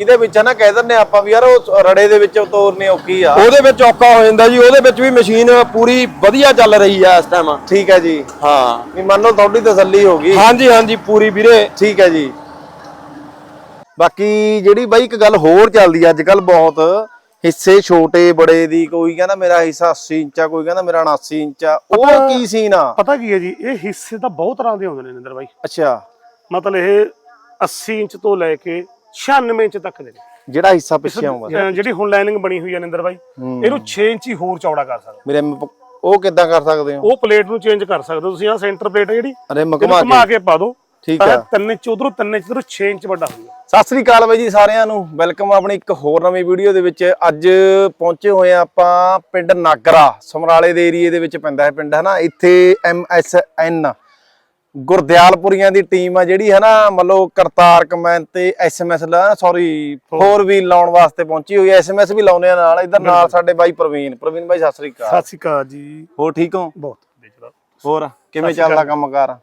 ਇਹਦੇ ਵਿੱਚ ਨਾ ਕਹਿ ਦਿੰਦੇ ਆਪਾਂ ਵੀ ਯਾਰ ਉਹ ਰੜੇ ਦੇ ਵਿੱਚ ਤੋਰਨੀ ਔਖੀ ਆ। ਉਹਦੇ ਵਿੱਚ ਔਖਾ ਹੋ ਜਾਂਦਾ ਜੀ ਉਹਦੇ ਵਿੱਚ ਵੀ ਮਸ਼ੀਨ ਪੂਰੀ ਵਧੀਆ ਚੱਲ ਰਹੀ ਆ ਇਸ ਟਾਈਮ ਠੀਕ ਹੈ ਜੀ। ਹਾਂ। ਵੀ ਮੰਨ ਲਓ ਤੁਹਾਡੀ ਤਸੱਲੀ ਹੋ ਗਈ। ਹਾਂਜੀ ਹਾਂਜੀ ਪੂਰੀ ਵੀਰੇ। ਠੀਕ ਹੈ ਜੀ। ਬਾਕੀ ਜਿਹੜੀ ਬਾਈ ਇੱਕ ਗੱਲ ਹੋਰ ਚੱਲਦੀ ਅੱਜ ਕੱਲ ਬਹੁਤ ਹਿੱਸੇ ਛੋਟੇ ਬੜੇ ਦੀ ਕੋਈ ਕਹਿੰਦਾ ਮੇਰਾ ਹਿੱਸਾ 80 ਇੰਚ ਆ ਕੋਈ ਕਹਿੰਦਾ ਮੇਰਾ 79 ਇੰਚ ਆ ਉਹ ਕੀ ਸੀਨ ਆ? ਪਤਾ ਕੀ ਹੈ ਜੀ ਇਹ ਹਿੱਸੇ ਤਾਂ ਬਹੁਤ ਤਰ੍ਹਾਂ ਦੇ ਹੁੰਦੇ ਨੇ ਨਿੰਦਰ ਬਾਈ। ਅੱਛਾ। ਮਤਲਬ ਇਹ 80 ਇੰਚ ਤੋਂ ਲੈ ਕੇ 96 ਇੰਚ ਤੱਕ ਦੇ ਨੇ। ਜਿਹੜਾ ਹਿੱਸਾ ਪਿੱਛੇ ਆਉਂਦਾ। ਅਹ ਜਿਹੜੀ ਹੁਣ ਲਾਈਨਿੰਗ ਬਣੀ ਹੋਈ ਹੈ ਨਿੰਦਰ ਬਾਈ ਇਹਨੂੰ 6 ਇੰਚ ਹੀ ਹੋਰ ਚੌੜਾ ਕਰ ਸਕਦੇ ਮੇਰੇ ਮ- ਉਹ ਕਿੱਦਾਂ ਕਰ ਸਕਦੇ ਹੋ? ਉਹ ਪਲੇਟ ਨੂੰ ਚੇਂਜ ਕਰ ਸਕਦੇ ਹੋ। ਤੁਸੀਂ ਆ ਸੈਂਟਰ ਪਲੇਟ ਹੈ ਜਿਹੜੀ ਅਰੇ ਇਹਨੂੰ ਮਕਮਾ ਘੁਮਾ ਕੇ। ਪਾ ਦਿਓ। ਠੀਕ ਆ। ਤਿੰਨ ਇੰਚ ਉਧਰੋਂ ਤਿੰਨ ਇੰਚ ਇਧਰੋਂ 6 ਇੰਚ ਵੱਡਾ ਹੋਊਗਾ ਸਤਿ ਸ੍ਰੀ ਅਕਾਲ ਬਾਈ ਜੀ ਸਾਰਿਆਂ ਨੂੰ। ਵੈਲਕਮ ਆਪਣੀ ਇੱਕ ਹੋਰ ਨਵੀਂ ਵੀਡੀਓ ਦੇ ਵਿੱਚ। ਅੱਜ ਪਹੁੰਚੇ ਹੋਏ ਆ ਆਪਾਂ ਪਿੰਡ ਨਾਗਰਾ ਸਮਰਾਲੇ ਦੇ ਏਰੀਏ ਦੇ ਵਿੱਚ ਪੈਂਦਾ ਹੈ ਪਿੰਡ ਹੈ ਨਾ ਇੱਥੇ ਐਨ ਗੁਰਦਿਆਲਪੁਰੀਆਂ ਦੀ ਟੀਮ ਆ ਜਿਹੜੀ ਹੈ ਨਾ ਮਤਲਬ ਕਰਤਾਰ ਕਮੈਨ ਤੇ ਐਸਐਮਐਸ ਸੌਰੀ 4 ਵੀਲ ਲਾਉਣ ਵਾਸਤੇ ਪਹੁੰਚੀ ਹੋਈ ਹੈ ਐਸਐਮਐਸ ਵੀ ਲਾਉਨੇ ਆ ਨਾਲ ਇਧਰ ਨਾਲ ਸਾਡੇ ਬਾਈ ਪ੍ਰਵੀਨ ਪ੍ਰਵੀਨ ਬਾਈ ਸਤਿ ਸ੍ਰੀ ਅਕਾਲ। ਸਤਿ ਸ਼੍ਰੀ ਅਕਾਲ ਜੀ। ਹੋਰ ਠੀਕ ਹੋ? ਬਹੁਤ। ਹੋਰ ਕਿਵੇਂ ਚੱਲਦਾ ਕੰਮਕਾਰ?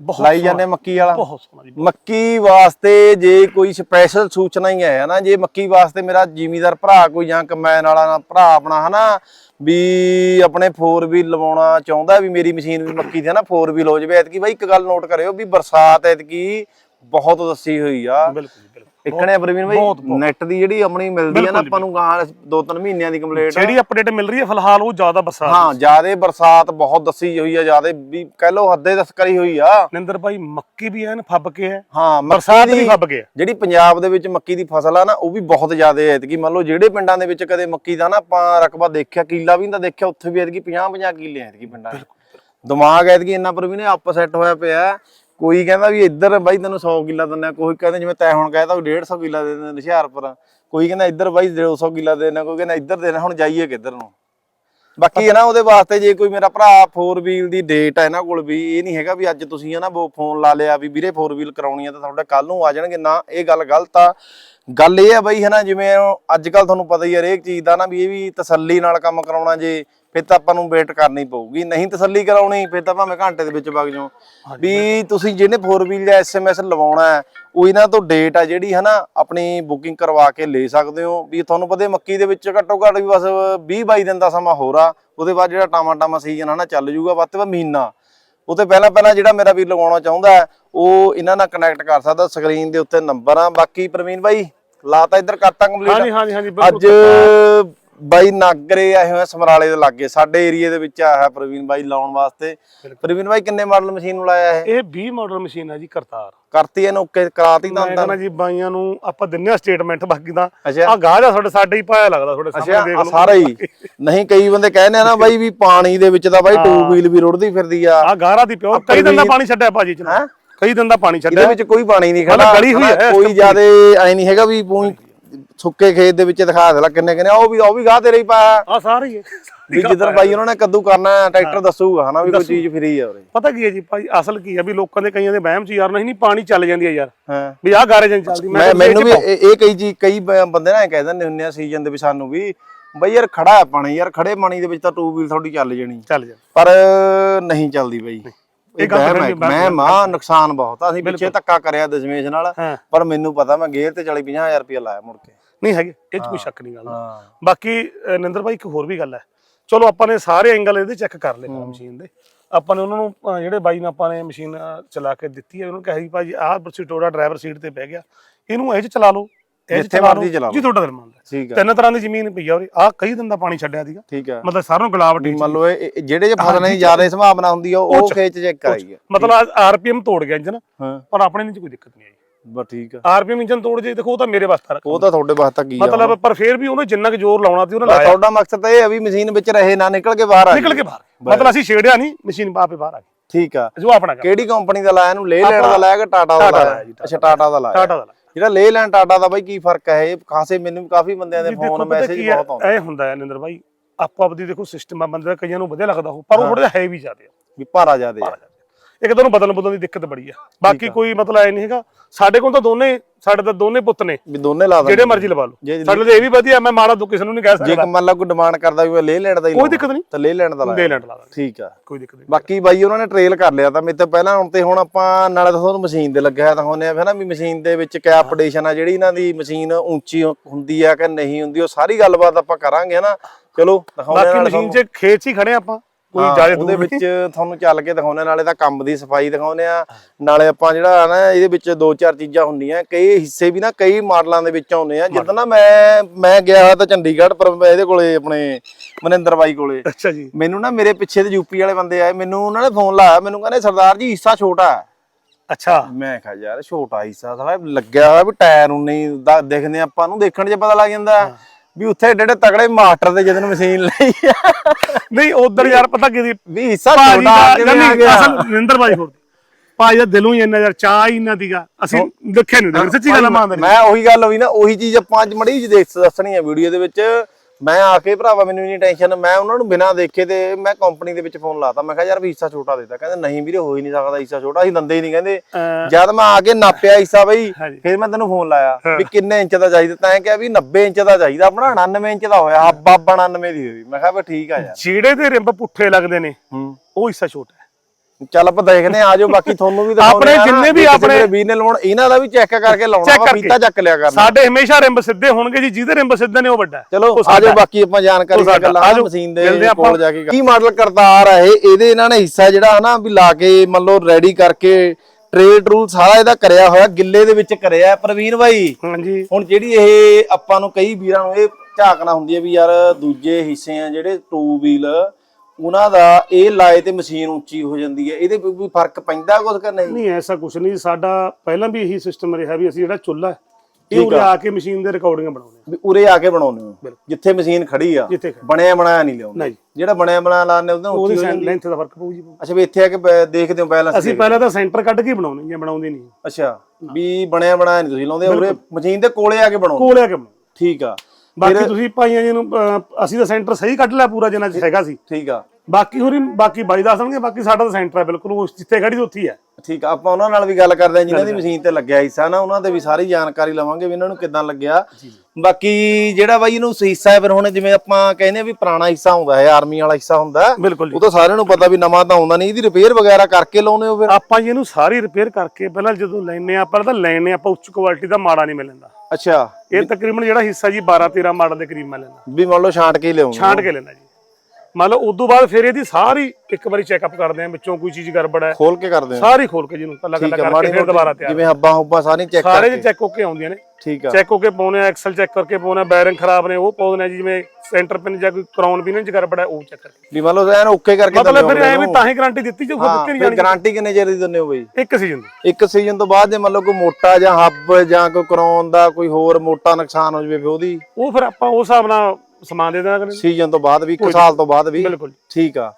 ਲਾਈ ਜਾਂਦੇ ਮੱਕੀ ਵਾਲਾ? ਬਹੁਤ ਸੋਹਣਾ ਜੀ ਮੱਕੀ ਵਾਸਤੇ ਜੇ ਕੋਈ ਸਪੈਸ਼ਲ ਸੂਚਨਾ ਹੀ ਹੈ ਨਾ ਜੇ ਮੱਕੀ ਵਾਸਤੇ ਮੇਰਾ ਜ਼ਿਮੀਦਾਰ ਭਰਾ ਕੋਈ ਜਾਂ ਕਮੈਨ ਵਾਲਾ ਨਾ ਭਰਾ ਆਪਣਾ ਹਨਾ? ਵੀ ਆਪਣੇ 4 ਵੀਲ ਲਵਾਉਣਾ ਚਾਹੁੰਦਾ ਵੀ ਮੇਰੀ ਮਸ਼ੀਨ ਵੀ ਮੱਕੀ ਦੀ ਹੈ ਨਾ 4 ਵੀਲ ਹੋ ਜਾਵੇ। ਐਤਕੀ ਬਾਈ ਇੱਕ ਗੱਲ ਨੋਟ ਕਰਿਓ ਵੀ ਬਰਸਾਤ ਐਤਕੀ ਬਹੁਤ ਦੱਸੀ ਹੋਈ ਆ। ਬਿਲਕੁਲ। ਇੱਕਣੇ ਪ੍ਰਵੀਨ ਬਾਈ। ਨੈਟ ਦੀ ਜਿਹੜੀ ਆਪਣੀ ਮਿਲਦੀ ਹੈ ਨਾ ਆਪਾਂ ਨੂੰ ਗਾਂ ਦੋ ਤਿੰਨ ਮਹੀਨਿਆਂ ਦੀ ਕੰਪਲੀਟ ਜਿਹੜੀ ਅਪਡੇਟ ਮਿਲ ਰਹੀ ਹੈ ਫਿਲਹਾਲ ਉਹ ਜ਼ਿਆਦਾ ਬਰਸਾਤ ਹਾਂ ਜਿਆਦੇ ਬਰਸਾਤ ਬਹੁਤ ਦੱਸੀ ਹੋਈ ਆ ਜਿਆਦੇ ਵੀ ਕਹਿ ਲੋ ਹੱਦੇ ਦਸਕਰੀ ਹੋਈ ਆ। ਨਿੰਦਰ ਭਾਈ ਮੱਕੀ ਵੀ ਐਨ ਫੱਬ ਕੇ ਹੈ ਹਾਂ ਬਰਸਾਤ ਵੀ ਫੱਬ ਕੇ ਜਿਹੜੀ ਪੰਜਾਬ ਦੇ ਵਿੱਚ ਮੱਕੀ ਦੀ ਫਸਲ ਆ ਨਾ ਉਹ ਵੀ ਬਹੁਤ ਜ਼ਿਆਦਾ ਹੈ ਐਤਕੀ ਮੰਨ ਲਓ ਜਿਹੜੇ ਪਿੰਡਾਂ ਦੇ ਵਿੱਚ ਕਦੇ ਮੱਕੀ ਦਾ ਨਾ ਆਪਾਂ ਰਕਬਾ ਦੇਖਿਆ ਕੀਲਾ ਵੀ ਨਹੀਂ ਤਾਂ ਦੇਖਿਆ ਉੱਥੇ ਵੀ ਐਤਕੀ 50 50 ਕਿੱਲੇ ਐਤਕੀ ਪਿੰਡਾਂ ਦੇ। ਦਿਮਾਗ ਐਤਕੀ ਇੰਨਾ ਪਰ ਵੀ ਨੇ ਆਪਸੈਟ ਹੋਇਆ ਪਿਆ। ਕੋਈ ਕਹਿੰਦਾ ਵੀ ਇੱਧਰ ਬਾਈ ਤੈਨੂੰ 100 ਕਿੱਲਾ ਦਿੰਦਾ ਕੋਈ ਕਹਿੰਦਾ ਜਿਵੇਂ ਤੈਂ ਹੁਣ ਕਹਿਤਾ ਵੀ 150 ਕਿੱਲਾ ਦੇ ਦਿੰਦੇ ਹੁਸ਼ਿਆਰਪੁਰ। ਕੋਈ ਕਹਿੰਦਾ ਇੱਧਰ ਬਾਈ 200 ਕਿੱਲਾ ਦੇਣਾ ਕੋਈ ਕਹਿੰਦਾ ਇੱਧਰ ਦੇਣਾ ਹੁਣ ਜਾਈਏ ਕਿੱਧਰ ਨੂੰ। ਬਾਕੀ ਹੈ ਨਾ ਉਹਦੇ ਵਾਸਤੇ ਜੇ ਕੋਈ ਮੇਰਾ ਭਰਾ 4 ਵੀਲ ਦੀ ਡੇਟ ਹੈ ਇਹਨਾਂ ਕੋਲ ਵੀ, ਇਹ ਨਹੀਂ ਹੈਗਾ ਵੀ ਅੱਜ ਤੁਸੀਂ ਹੈ ਨਾ ਉਹ ਫੋਨ ਲਾ ਲਿਆ ਵੀ ਵੀਰੇ 4 ਵੀਲ ਕਰਾਉਣੀ ਆ ਤਾਂ ਤੁਹਾਡੇ ਕੱਲ ਨੂੰ ਆ ਜਾਣਗੇ। ਨਾ, ਇਹ ਗੱਲ ਗਲਤ ਆ। ਗੱਲ ਇਹ ਆ ਬਈ ਹੈ ਨਾ, ਜਿਵੇਂ ਅੱਜ ਕੱਲ ਤੁਹਾਨੂੰ ਪਤਾ ਹੀ ਹੈ ਹਰੇਕ ਚੀਜ਼ ਦਾ ਨਾ ਵੀ ਇਹ ਵੀ ਤਸੱਲੀ ਨਾਲ ਕੰਮ ਕਰਾਉਣਾ ਜੇ ਫਿਰ ਤਾਂ ਆਪਾਂ ਨੂੰ ਵੇਟ ਕਰਨੀ ਪਊਗੀ। ਨਹੀਂ ਤਸੱਲੀ ਕਰਾਉਣੀ ਫਿਰ ਤਾਂ ਭਾਵੇਂ ਘੰਟੇ ਦੇ ਵਿੱਚ ਵਗ ਜਾਓ ਵੀ ਤੁਸੀਂ ਜਿਹਨੇ 4 ਵੀਲ ਦਾ ਐਸਐਮਐਸ ਲਵਾਉਣਾ ਹੈ ਉਹ ਇਹਨਾਂ ਤੋਂ ਡੇਟ ਆ ਜਿਹੜੀ ਹੈ ਨਾ ਆਪਣੀ ਬੁਕਿੰਗ ਕਰਵਾ ਕੇ ਲੈ ਸਕਦੇ ਹੋ। ਵੀ ਤੁਹਾਨੂੰ ਪਤਾ ਮੱਕੀ ਦੇ ਵਿੱਚ ਘੱਟੋ ਘੱਟ ਵੀ ਬਸ 20 22 ਦਿਨ ਦਾ ਸਮਾਂ ਹੋਰ ਆ। ਉਹਦੇ ਬਾਅਦ ਜਿਹੜਾ ਟਾਮਾ ਟਾਮਾ ਸੀਜ਼ਨ ਹੈ ਨਾ ਚੱਲ ਜੂਗਾ ਵੱਧ ਤੋਂ ਵੱਧ ਮਹੀਨਾ। ਉਹ ਤੇ ਪਹਿਲਾਂ ਪਹਿਲਾਂ ਜਿਹੜਾ ਮੇਰਾ ਵੀਰ ਲਗਾਉਣਾ ਚਾਹੁੰਦਾ ਉਹ ਇਹਨਾਂ ਨਾਲ ਕਨੈਕਟ ਕਰ ਸਕਦਾ ਸਕਰੀਨ ਦੇ ਉੱਤੇ ਨੰਬਰ ਆ। ਬਾਕੀ ਪ੍ਰਵੀਨ ਬਾਈ ਲਾਤਾ ਇੱਧਰ ਕਰਤਾ ਹਾਂਜੀ ਕੰਪਲੀਟ ਹਾਂਜੀ ਹਾਂਜੀ ਅੱਜ ਬਾਈ ਨਾਗਰੇ ਆਏ ਹੋਏ ਆ ਸਮਰਾਲੇ ਦੇ ਲਾਗੇ ਸਾਡੇ ਏਰੀਆ ਦੇ ਵਿੱਚ ਆਇਆ ਹੈ ਪ੍ਰਵੀਨ ਬਾਈ ਲਾਉਣ ਵਾਸਤੇ। ਪ੍ਰਵੀਨ ਬਾਈ ਕਿੰਨੇ ਮਾਡਲ ਮਸ਼ੀਨ ਨੂੰ ਲਾਇਆ ਇਹ? ਇਹ 20 ਮਾਡਲ ਮਸ਼ੀਨ ਹੈ ਜੀ ਕਰਤਾਰ। ਕਰਤੀ ਇਹਨੂੰ ਓਕੇ ਕਰਾਤੀ ਤਾਂ ਮੈਂ ਕਹਿੰਦਾ ਜੀ ਬਾਈਆਂ ਨੂੰ ਆਪਾਂ ਦਿੰਨੇ ਆ ਸਟੇਟਮੈਂਟ ਬਾਕੀ ਦਾ ਅੱਛਾ। ਆ ਗਾਹ ਦਾ ਤੁਹਾਡੇ ਸਾਡੇ ਹੀ ਪਾਇਆ ਲੱਗਦਾ ਤੁਹਾਡੇ ਸਾਹਮਣੇ ਦੇਖ ਲਓ। ਸਾਰਾ ਹੀ। ਨਹੀਂ ਕਈ ਬੰਦੇ ਕਹਿੰਦੇ ਆ ਨਾ ਬਾਈ ਵੀ ਪਾਣੀ ਦੇ ਵਿੱਚ ਤਾਂ ਬਾਈ ਟੂ ਵੀਲ ਵੀ ਰੁੜਦੀ ਫਿਰਦੀ ਆ। ਆ ਗਾਰਾ ਦੀ ਪਿਓ ਕਈ ਦਿਨ ਦਾ ਪਾਣੀ ਛੱਡਿਆ ਭਾਜੀ ਚ ਹੈਂ? ਕਈ ਦਿਨ ਦਾ ਪਾਣੀ ਇਹਦੇ ਛੱਡਿਆ। ਵਿੱਚ ਕੋਈ ਪਾਣੀ ਨਹੀਂ ਖੜਾ ਗਲੀ ਹੋਈ ਹੈ, ਕੋਈ ਜਿਆਦੇ ਐ ਨਹੀਂ ਹੈਗਾ ਵੀ ਪੂੰ ਸੁੱਕੇ ਖੇਤ ਦੇ ਵਿੱਚ ਦਿਖਾ ਦੇਲਾ ਕਿੰਨੇ ਕਿੰਨੇ ਉਹ ਵੀ ਉਹ ਵੀ ਗਾਹ ਤੇ ਰਹੀ ਪਾਇਆ ਆ ਸਾਰਾ ਹੀ। ਹੈ ਵੀ ਜਿੱਦਣ ਬਾਈ ਉਹਨਾਂ ਨੇ ਕੱਦੂ ਕਰਨਾ ਹੈ, ਟਰੈਕਟਰ ਦੱਸੂਗਾ ਹਨਾ ਵੀ ਕੋਈ ਚੀਜ਼ ਫਰੀ ਆ ਉਰੇ। ਪਤਾ ਕੀ ਹੈ ਜੀ ਭਾਈ ਅਸਲ ਕੀ ਹੈ ਵੀ ਲੋਕਾਂ ਦੇ ਕਈਆਂ ਦੇ ਵਹਿਮ ਚ ਯਾਰ ਨਹੀਂ ਨਹੀਂ ਪਾਣੀ ਚੱਲ ਜਾਂਦੀ ਹੈ ਯਾਰ। ਹਾਂ। ਵੀ ਆ ਗਾਰੇ ਜਨ ਚੱਲਦੀ ਮੈਂ ਮੈਨੂੰ ਵੀ ਇਹ ਕਈ ਜੀ ਕਈ ਬੰਦੇ ਨਾ ਕਹਿ ਦਿੰਦੇ ਹੁੰਦੇ ਆ ਸੀਜ਼ਨ ਦੇ ਵਿੱਚ ਸਾਨੂੰ ਵੀ ਬਈ ਯਾਰ ਖੜਾ ਹੈ ਪਾਣੀ ਯਾਰ ਖੜੇ ਪਾਣੀ ਦੇ ਵਿੱਚ ਤਾਂ ਟੂ ਵੀਲ ਤੁਹਾਡੀ ਚੱਲ ਜਾਣੀ। ਚੱਲ ਜਾ। ਪਰ ਨਹੀਂ ਚੱਲਦੀ ਬਈ। ਇਹ ਗੱਲ ਤਾਂ ਮੈਂ ਮੈਂ ਮਾਂ ਨੁਕਸਾਨ ਬਹੁਤ ਆ ਅਸੀਂ ਪਿੱਛੇ। ਧੱਕਾ ਕਰਿਆ ਦਸ਼ਮੇਸ਼ ਨਾਲ ਹਾਂ। ਪਰ ਮੈਨੂੰ ਪਤਾ ਮੈਂ ਗੇਅਰ ਤੇ 40 50000 ਰੁਪਏ ਲਾਇਆ ਮੁੜ ਕੇ। ਨਹੀਂ ਹੈਗੇ ਇਹ ਚ ਕੋਈ ਸ਼ੱਕ ਨਹੀਂ ਗੱਲ। ਹਾਂ। ਬਾਕੀ ਨਿੰਦਰ ਭਾਈ ਇੱਕ ਹੋਰ ਵੀ ਗੱਲ ਹੈ। ਚਲੋ ਆਪਾਂ ਨੇ ਸਾਰੇ ਐਂਗਲ ਇਹਦੇ ਚੈੱਕ ਕਰ ਲਏ ਮਸ਼ੀਨ ਦੇ। ਆਪਾਂ ਨੇ ਉਹਨਾਂ ਨੂੰ ਜਿਹੜੇ ਬਾਈ ਨੇ ਆਪਾਂ ਨੇ ਮਸ਼ੀਨ ਚਲਾ ਕੇ ਦਿੱਤੀ ਹੈ ਉਹਨਾਂ ਨੂੰ ਕਿਹਾ ਜੀ ਭਾਜੀ ਆਹ ਸੀਟੋੜਾ ਡਰਾਈਵਰ ਸੀਟ ਤੇ ਬਹਿ ਗਿਆ। ਇਹਨੂੰ ਇਹ ਚ ਚਲਾ ਲਓ। ਇਹ ਜਿੱਥੇ ਮਰਜ਼ੀ ਚਲਾ ਲਓ। ਜੀ ਤੁਹਾਡਾ ਦਿਲ ਮੰਨਦਾ ਠੀਕ ਆ ਤਿੰਨ ਤਰ੍ਹਾਂ ਦੀ ਜ਼ਮੀਨ ਪਈ ਆ ਉਰੇ। ਆਹ ਕਈ ਦਿਨ ਦਾ ਪਾਣੀ ਛੱਡਿਆ ਸੀਗਾ। ਠੀਕ ਆ ਮਤਲਬ ਸਾਰਿਆਂ ਨੂੰ ਗੁਲਾਬ ਵੀ ਮੰਨ ਲਓ ਜਿਹੜੇ ਜੇ ਫਸਲਾਂ ਦੀ ਜ਼ਿਆਦਾ ਸੰਭਾਵਨਾ ਹੁੰਦੀ ਆ ਉਹ ਖੇਚ ਚੈੱਕ ਕਰਾਈ ਆ। ਮਤਲਬ ਆਰਪੀਐਮ ਤੋੜ ਗਿਆ ਇੰਜਨ ਹਾਂ। ਪਰ ਆਪਣੇ ਨਹੀਂ ਕੋਈ ਦਿੱਕਤ ਨਹੀਂ ਆਈ। ਬਸ ਠੀਕ ਆ। ਆਰਪੀਐਮ ਇੰਜਨ ਤੋੜ ਜੇ ਦੇਖੋ ਉਹ ਤਾਂ ਮੇਰੇ ਵਾਸਤੇ ਰੱਖ ਉਹ ਤਾਂ ਤੁਹਾਡੇ ਵਾਸਤੇ ਕੀ ਆ। ਮਤਲਬ ਪਰ ਫਿਰ ਵੀ ਉਹਨੇ ਜਿੰਨਾ ਕੁ ਜ਼ੋਰ ਲਾਉਣਾ ਸੀ ਉਹਨੇ ਲਾਇਆ। ਤੁਹਾਡਾ ਮਕਸਦ ਤਾਂ ਇਹ ਆ ਵੀ ਮਸ਼ੀਨ ਵਿੱਚ ਰਹੇ ਨਾ ਨਿਕਲ ਕੇ ਬਾਹਰ ਆ ਨਿਕਲ ਕੇ ਬਾਹਰ ਮਤਲਬ ਅਸੀਂ ਛੇੜਿਆ ਨਹੀਂ ਮਸ਼ੀਨ ਆਪੇ ਬਾਹਰ ਆ ਗਈ। ਠੀਕ ਆ। ਜੋ ਆਪਣਾ ਕਿਹੜੀ ਕੰਪਨੀ ਦਾ ਲਾਇਆ ਇਹਨੂੰ? ਲੇ ਲੈਣ ਦਾ ਲਾਇਆ ਕਿ ਟਾਟਾ ਦਾ ਲਾਇਆ? ਅੱਛਾ ਟਾਟਾ ਦਾ। ਲਾਇਆ। ਟਾਟਾ ਦਾ। ਜਿਹੜਾ ਲੇ ਲੈਣ ਟਾਟਾ ਦਾ ਬਾਈ ਕੀ ਫ਼ਰਕ ਹੈ ਇਹ? ਖਾਸੇ ਮੈਨੂੰ ਵੀ ਕਾਫੀ ਬੰਦਿਆਂ ਦੇ ਫੋਨ ਮੈਸੇਜ ਹੈ ਬਹੁਤ ਆਉਂਦੇ ਇਹ ਹੁੰਦਾ ਹੈ ਨਿੰਦਰ ਭਾਈ ਆਪੋ ਆਪਦੀ ਦੇਖੋ ਸਿਸਟਮ ਆ ਬੰਦੇ ਦਾ ਕਈਆਂ ਨੂੰ ਵਧੀਆ ਲੱਗਦਾ ਉਹ ਪਰ ਉਹ ਥੋੜਾ ਹੈ ਵੀ ਜ਼ਿਆਦਾ ਵੀ ਭਾਰਾ ਜ਼ਿਆਦੇ ਆ। ਇੱਕ ਤੁਹਾਨੂੰ ਬਦਲਣ ਬਦਲਣ ਦੀ ਦਿੱਕਤ ਬੜੀ ਆ। ਬਾਕੀ ਕੋਈ ਮਤਲਬ ਐ ਨਹੀਂ ਹੈਗਾ ਸਾਡੇ ਕੋਲ ਤਾਂ ਦੋਨੇ ਸਾਡੇ ਤਾਂ ਦੋਨੇ ਪੁੱਤ ਨੇ। ਵੀ ਦੋਨੇ ਲਾ ਦਾਂਗੇ। ਜਿਹੜੇ ਮਰਜ਼ੀ ਲਵਾ ਜੇ- ਲਓ ਸਾਡੇ ਲਈ ਇਹ ਵੀ ਵਧੀਆ ਮੈਂ ਮਾੜਾ ਦੁੱਖ ਕਿਸੇ ਨੂੰ ਨਹੀਂ ਕਹਿ ਜੇ ਸਕਦਾ। ਮੰਨ ਲਾ ਕੋਈ ਡਿਮਾਂਡ ਕਰਦਾ ਵੀ ਮੈਂ ਲੈ ਲੈਣ ਦਾ ਹੀ ਕੋਈ ਦਿੱਕਤ ਨਹੀਂ। ਤਾਂ ਲੈ ਲੈਣ ਦਾ ਲਾ ਦਾਂਗੇ। ਠੀਕ ਆ। ਕੋਈ ਦਿੱਕਤ ਨਹੀਂ। ਬਾਕੀ ਬਾਈ ਉਹਨਾਂ ਨੇ ਟ੍ਰੇਲ ਕਰ ਲਿਆ ਤਾਂ ਮੇਰੇ ਤੋਂ ਪਹਿਲਾਂ ਹੁਣ ਤੇ ਹੁਣ ਆਪਾਂ ਨਾਲੇ ਤਾਂ ਤੁਹਾਨੂੰ ਮਸ਼ੀਨ ਦੇ ਲੱਗਿਆ ਤਾਂ ਹੁੰਨੇ ਆ ਫਿਰ ਨਾ ਵੀ ਮਸ਼ੀਨ ਦੇ ਵਿੱਚ ਕਿਆ ਅਪਡੇਸ਼ਨ ਆ ਜਿਹੜੀ ਇਹਨਾਂ ਦੀ ਮਸ਼ੀਨ ਉੱਚੀ ਹੁੰਦੀ ਆ ਕਿ ਨਹੀਂ ਹੁੰਦੀ ਉਹ ਸਾਰੀ ਗੱਲਬਾਤ ਆਪਾਂ ਕਰਾਂਗੇ ਹਨਾ। ਚਲੋ ਦਿਖਾਉਂਦੇ ਬਾਕੀ ਮਸ਼ੀਨ 'ਚ ਖੇਤ 'ਚ ਹੀ ਖੜੇ ਆਪਾਂ। ਕੋਈ ਹਾਂ, ਜ਼ਿਆਦਾ ਉਹਦੇ ਵਿੱਚ ਤੁਹਾਨੂੰ ਚੱਲ ਕੇ ਦਿਖਾਉਂਦੇ ਆ, ਨਾਲੇ ਤਾਂ ਕੰਮ ਦੀ ਸਫ਼ਾਈ ਦਿਖਾਉਂਦੇ ਆ। ਨਾਲੇ ਆਪਾਂ ਜਿਹੜਾ ਨਾ ਇਹਦੇ ਵਿੱਚ ਦੋ ਚਾਰ ਚੀਜ਼ਾਂ ਹੁੰਦੀਆਂ ਕਈ ਹਿੱਸੇ ਵੀ ਨਾ ਕਈ ਮਾਡਲਾਂ ਦੇ ਵਿੱਚ ਆਉਂਦੇ ਆ। ਜਿੱਦਾਂ ਨਾ ਮੈਂ ਮੈਂ ਗਿਆ ਹੋਇਆ ਤਾਂ ਚੰਡੀਗੜ੍ਹ ਪਰ ਇਹਦੇ ਕੋਲੇ ਆਪਣੇ ਮਨਿੰਦਰ ਬਾਈ ਕੋਲੇ। ਅੱਛਾ ਜੀ। ਮੈਨੂੰ ਨਾ ਮੇਰੇ ਪਿੱਛੇ ਤੇ ਯੂਪੀ ਵਾਲੇ ਬੰਦੇ ਆਏ ਮੈਨੂੰ ਉਹਨਾਂ ਨੇ ਫੋਨ ਲਾਇਆ ਮੈਨੂੰ ਕਹਿੰਦੇ ਸਰਦਾਰ ਜੀ ਹਿੱਸਾ ਛੋਟਾ ਹੈ। ਅੱਛਾ। ਮੈਂ ਕਿਹਾ ਯਾਰ ਛੋਟਾ ਹਿੱਸਾ ਸਾਲਾ ਲੱਗਿਆ ਹੋਇਆ ਵੀ ਟਾਇਰ ਨੂੰ ਨਹੀਂ ਦਾ- ਦੇਖਦੇ ਆਪਾਂ ਨੂੰ ਦੇਖਣ 'ਚ ਪਤਾ ਲੱਗ ਜਾਂਦਾ ਵੀ ਉੱਥੇ ਏਡੇ ਤਗੜੇ ਮਾਸਟਰ ਦੇ ਜਦੋਂ ਮਸ਼ੀਨ ਲਈ ਆ। ਨਹੀਂ ਉਧਰ ਯਾਰ ਪਤਾ ਕੀ ਦੀ ਵੀ ਹਿੱਸਾ ਦਾ ਕਿਵੇਂ ਆ ਗਿਆ? ਅਸਲ ਨਿੰਦਰ ਭਾਈ ਹੋਰ। ਭਾਜੀ ਦਾ ਦਿਲੋਂ ਹੀ ਇੰਨਾ ਯਾਰ ਚਾਹ ਹੀ ਇੰਨਾ ਦੀਗਾ ਅਸੀਂ ਦੇਖਿਆ ਨਹੀਂ ਸੱਚੀ ਗੱਲ ਆ ਮੰਨਦੇ ਮੈਂ ਉਹੀ ਗੱਲ ਹੋਈ ਨਾ ਉਹੀ ਚੀਜ਼ ਆਪਾਂ ਅੱਜ ਮੜੀ ਜਿਹੀ ਦੇਖ ਦੱਸਣੀ ਹੈ ਵੀਡੀਓ ਦੇ ਵਿੱਚ। ਮੈਂ ਆ ਕੇ ਭਰਾਵਾ ਮੈਨੂੰ ਨਹੀਂ ਟੈਨਸ਼ਨ ਮੈਂ ਉਹਨਾਂ ਨੂੰ ਬਿਨਾਂ ਦੇਖੇ ਤੇ ਮੈਂ ਕੰਪਨੀ ਦੇ ਵਿੱਚ ਫੋਨ ਲਾਤਾ। ਮੈਂ ਕਿਹਾ ਯਾਰ ਵੀ ਹਿੱਸਾ ਛੋਟਾ ਦੇਤਾ। ਕਹਿੰਦੇ ਨਹੀਂ ਵੀਰੇ ਹੋ ਹੀ ਨਹੀਂ ਸਕਦਾ ਹਿੱਸਾ ਛੋਟਾ। ਅਸੀਂ ਦੰਦੇ ਹੀ ਨਹੀਂ। ਕਹਿੰਦੇ ਜਦ ਮੈਂ ਆ ਕੇ ਨਾਪਿਆ ਹਿੱਸਾ ਬਈ। ਫਿਰ ਮੈਂ ਤੈਨੂੰ ਫੋਨ ਲਾਇਆ ਵੀ ਕਿੰਨੇ ਇੰਚ ਦਾ ਚਾਹੀਦਾ। ਤੈਂ ਕਿਹਾ ਵੀ 90 ਇੰਚ ਦਾ ਚਾਹੀਦਾ ਆਪਣਾ 99 ਇੰਚ ਦਾ ਹੋਇਆ। ਬਾਬਾ 99 ਦੀ ਹੋਈ। ਮੈਂ ਕਿਹਾ ਵੀ ਠੀਕ ਆ ਯਾਰ। ਜਿਹੜੇ ਦੇ ਰਿੰਬ ਪੁੱਠੇ ਲੱਗਦੇ ਨੇ ਉਹ ਹਿੱਸਾ ਛੋਟਾ ਚੱਲ ਆਪਾਂ ਦੇਖਦੇ ਆ ਆਜੋ ਬਾਕੀ ਤੁਹਾਨੂੰ ਵੀ ਆਪਣੇ ਜਿੰਨੇ ਵੀ ਆਪਣੇ- ਵੀਰ ਨੇ ਲਾਉਣ ਇਹਨਾਂ ਦਾ ਵੀ ਚੈੱਕ ਕਰਕੇ ਲਾਉਣਾ ਵਾ। ਫੀਤਾ ਚੱਕ ਲਿਆ ਕਰਨਾ ਸਾਡੇ ਹਮੇਸ਼ਾ ਰਿੰਬ ਸਿੱਧੇ ਹੋਣਗੇ ਜੀ ਜਿਹਦੇ ਰਿੰਬ ਸਿੱਧੇ ਨੇ ਉਹ ਵੱਡਾ। ਚਲੋ ਆਜੋ। ਬਾਕੀ ਆਪਾਂ ਜਾਣਕਾਰੀ। ਗੱਲਾਂ ਮਸ਼ੀਨ ਦੇ। ਕੋਲ ਜਾ ਕੇ ਕੀ ਮਾਡਲ ਕਰਤਾਰ ਆ ਇਹ ਇਹਦੇ ਇਹਨਾਂ ਨੇ ਹਿੱਸਾ ਜਿਹੜਾ ਹਨਾ ਵੀ ਲਾ ਕੇ ਮੰਨ ਲਓ ਰੈਡੀ ਕਰਕੇ ਟ੍ਰੇਡ ਰੂਲ ਸਾਰਾ ਇਹਦਾ ਕਰਿਆ ਹੋਇਆ ਗਿੱਲੇ ਦੇ ਵਿੱਚ ਕਰਿਆ ਪ੍ਰਵੀਨ ਭਾਈ ਹਾਂਜੀ ਹੁਣ ਜਿਹੜੀ ਇਹ ਆਪਾਂ ਨੂੰ ਕਈ ਵੀਰਾਂ ਨੂੰ ਇਹ ਝਾਕਣਾ ਹੁੰਦੀ ਹੈ ਵੀ ਯਾਰ ਦੂਜੇ ਹਿੱਸੇ ਆ ਜਿਹੜੇ ਟੂ ਵੀਲ ਉਹਨਾਂ ਦਾ ਇਹ ਲਾਏ ਤੇ ਮਸ਼ੀਨ ਉੱਚੀ ਹੋ ਜਾਂਦੀ ਹੈ। ਇਹਦੇ ਵੀ ਫ਼ਰਕ ਪੈਂਦਾ ਕੁਝ ਕਿ ਨਹੀਂ? ਨਹੀਂ ਐਸਾ ਕੁਝ ਨਹੀਂ। ਸਾਡਾ ਪਹਿਲਾਂ ਵੀ ਇਹੀ ਸਿਸਟਮ ਰਿਹਾ ਵੀ ਅਸੀਂ ਜਿਹੜਾ ਚੁੱਲ੍ਹਾ ਹੈ ਇਹ ਉਰੇ ਆ ਕੇ ਮਸ਼ੀਨ ਦੇ ਰਿਕਾਰਡਿੰਗਾਂ ਬਣਾਉਂਦੇ ਵੀ ਉਰੇ ਆ ਕੇ ਬਣਾਉਣੇ ਹੋ। ਜਿੱਥੇ ਮਸ਼ੀਨ ਖੜੀ ਆ। ਬਣਿਆ ਬਣਾਇਆ ਨਹੀਂ ਲਿਆਉਂਦੇ। ਜਿਹੜਾ ਬਣਿਆ ਬਣਾਇਆ ਲਾਣੇ ਉਹਦੇ ਉੱਚੀ ਹੋ ਜਾਂਦੀ ਲੈਂਥ ਦਾ ਫ਼ਰਕ ਪਊ ਜੀ। ਅੱਛਾ ਵੀ ਇੱਥੇ ਆ ਕੇ ਦੇਖਦੇ ਹੋ ਬੈਲੈਂਸ ਅਸੀਂ ਪਹਿਲਾਂ ਤਾਂ ਸੈਂਟਰ ਕੱਢ ਕੇ ਹੀ ਬਣਾਉਣੇ ਜਾਂ ਬਣਾਉਂਦੇ ਨਹੀਂ। ਅੱਛਾ ਵੀ ਬਣਿਆ ਬਣਾਇਆ ਨਹੀਂ ਤੁਸੀਂ ਲਾਉਂਦੇ ਉਰੇ ਮਸ਼ੀਨ ਦੇ ਕੋਲੇ ਆ ਕੇ ਬਣਾਉਂਦੇ ਕੋਲੇ ਆ ਕੇ ਬਣਾਉਂਦੇ। ਠੀਕ ਆ। ਬਾਕੀ ਤੁਸੀਂ ਭਾਈਆਂ ਜੀ ਨੂੰ ਅਹ, ਅਸੀਂ ਤਾਂ ਸੈਂਟਰ ਸਹੀ ਕੱਢ ਲਿਆ ਪੂਰਾ ਜਿੰਨਾ ਚ ਹੈਗਾ ਸੀ। ਠੀਕ ਆ। ਬਾਕੀ ਹੋਰੀ ਬਾਕੀ ਬਾਈ ਦੱਸਣਗੇ ਬਾਕੀ ਸਾਡਾ ਤਾਂ ਸੈਂਟਰ ਹੈ ਬਿਲਕੁਲ ਉਹ ਜਿੱਥੇ ਖੜੀ ਉੱਥੇ ਹੀ ਹੈ ਠੀਕ ਆ ਆਪਾਂ ਉਹਨਾਂ ਨਾਲ ਵੀ ਗੱਲ ਕਰਦੇ ਹਾਂ ਜਿਨ੍ਹਾਂ ਦੀ ਮਸ਼ੀਨ ਤੇ ਲੱਗਿਆ ਹਿੱਸਾ ਨਾ ਉਹਨਾਂ ਦੇ ਵੀ ਸਾਰੀ ਜਾਣਕਾਰੀ ਲਵਾਂਗੇ ਵੀ ਇਹਨਾਂ ਨੂੰ ਕਿੱਦਾਂ ਲੱਗਿਆ। ਬਾਕੀ ਜਿਹੜਾ ਬਾਈ ਇਹਨੂੰ ਹਿੱਸਾ ਹੈ ਫਿਰ ਹੁਣ ਜਿਵੇਂ ਆਪਾਂ ਕਹਿੰਦੇ ਆ ਵੀ ਪੁਰਾਣਾ ਹਿੱਸਾ ਹੁੰਦਾ ਹੈ ਆਰਮੀ ਵਾਲਾ ਹਿੱਸਾ ਹੁੰਦਾ ਬਿਲਕੁਲ ਉਹ ਤਾਂ ਸਾਰਿਆਂ ਨੂੰ ਪਤਾ ਵੀ ਨਵਾਂ ਤਾਂ ਆਉਂਦਾ ਨਹੀਂ ਇਹਦੀ ਰਿਪੇਅਰ ਵਗੈਰਾ ਕਰਕੇ ਲਾਉਨੇ ਹੋ ਫਿਰ? ਆਪਾਂ ਜੀ ਇਹਨੂੰ ਸਾਰੀ ਰਿਪੇਅਰ ਕਰਕੇ ਪਹਿਲਾਂ ਜਦੋਂ ਲੈਨੇ ਆ ਪਹਿਲਾਂ ਤਾਂ ਲੈਨੇ ਆਪਾਂ ਉੱਚ ਕੁਆਲਿਟੀ ਦਾ ਮਾੜਾ ਨਹੀਂ ਮਿਲਦਾ। ਅੱਛਾ। ਇਹ ਤਕਰੀਬਨ ਜਿਹੜਾ ਹਿੱਸਾ ਜੀ 12 13 ਮਾਡਲ ਦੇ ਕਰੀਬ ਮੈਂ ਲੈਂਦਾ। ਵੀ ਮੰਨ ਲਓ ਛਾਂਟ ਕੇ ਲਿਆਉਂਗੇ ਛਾਂਟ ਕੇ ਲੈਂਦਾ ਜੀ। ਮੰਨ ਲਓ ਉਦੋਂ ਬਾਅਦ ਫਿਰ ਇਹਦੀ ਸਾਰੀ ਇੱਕ ਵਾਰੀ ਚੈੱਕਅਪ ਕਰਦੇ ਆ ਵਿੱਚੋਂ ਕੋਈ ਚੀਜ਼ ਗੜਬੜ ਹੈ। ਖੋਲ ਕੇ ਕਰਦੇ ਹੋ। ਸਾਰੀ ਖੋਲ ਕੇ ਜਿਹਨੂੰ ਕੱਲਾ ਆ ਮਾੜੀ ਕਰਕੇ ਫਿਰ ਦੁਬਾਰਾ ਤਿਆਰ। ਜਿਵੇਂ ਹੱਬਾਂ ਹੁੱਬਾਂ ਸਾਰੀ ਚੈੱਕ ਸਾਰੇ ਚੈੱਕ ਹੋ ਕੇ ਆਉਂਦੀਆਂ ਨੇ। ਠੀਕ ਆ। ਚੈੱਕ ਹੋ ਕੇ ਪਾਉਨੇ ਆ ਐਕਸਲ ਚੈੱਕ ਕਰਕੇ ਪਾਉਨੇ ਆ ਬੈਰਿੰਗ ਖਰਾਬ ਨੇ ਉਹ ਪਾਉਨੇ ਆ ਜੀ ਜਿਵੇਂ ਸੈਂਟਰ ਪਿਨ ਜਾਂ ਕੋਈ ਕਰਾਉਨ ਪਿਨ ਚ ਗੜਬੜ ਹੈ ਉਹ ਚੈੱਕ ਕਰਕੇ। ਵੀ ਮੰਨ ਲਓ ਐਨ ਓਕੇ ਕਰਕੇ ਮਤਲਬ ਫਿਰ ਐ ਵੀ ਤਾਂ ਹੀ ਗਾਰੰਟੀ ਦਿੱਤੀ ਜੋ ਦਿੱਤੀ ਨਹੀਂ ਜਾਣੀ। ਗਾਰੰਟੀ ਕਿੰਨੇ ਚਿਰ ਦੀ ਦਿੰਦੇ ਹੋ ਬਈ? ਇੱਕ ਸੀਜ਼ਨ ਦੀ। ਇੱਕ ਸੀਜ਼ਨ ਤੋਂ ਬਾਅਦ ਜੇ ਮੰਨ ਲਓ ਕੋਈ ਮੋਟਾ ਜਾਂ ਹੱਬ ਜਾਂ ਕੋਈ ਕਰਾਉਣ ਦਾ ਕੋਈ ਹੋਰ ਮੋਟਾ ਨੁਕਸਾਨ ਹੋ ਜਵੇ ਫਿਰ ਉਹਦੀ ਉਹ ਫਿਰ ਆਪਾਂ ਉਸ ਹਿਸਾਬ ਨਾਲ ਸਮਾਨ ਦੇ ਦੇਣਾ ਸੀਜ਼ਨ ਤੋਂ ਬਾਅਦ ਵੀ ਇੱਕ ਸਾਲ ਤੋਂ ਬਾਅਦ ਵੀ। ਬਿਲਕੁਲ। ਠੀਕ ਆ।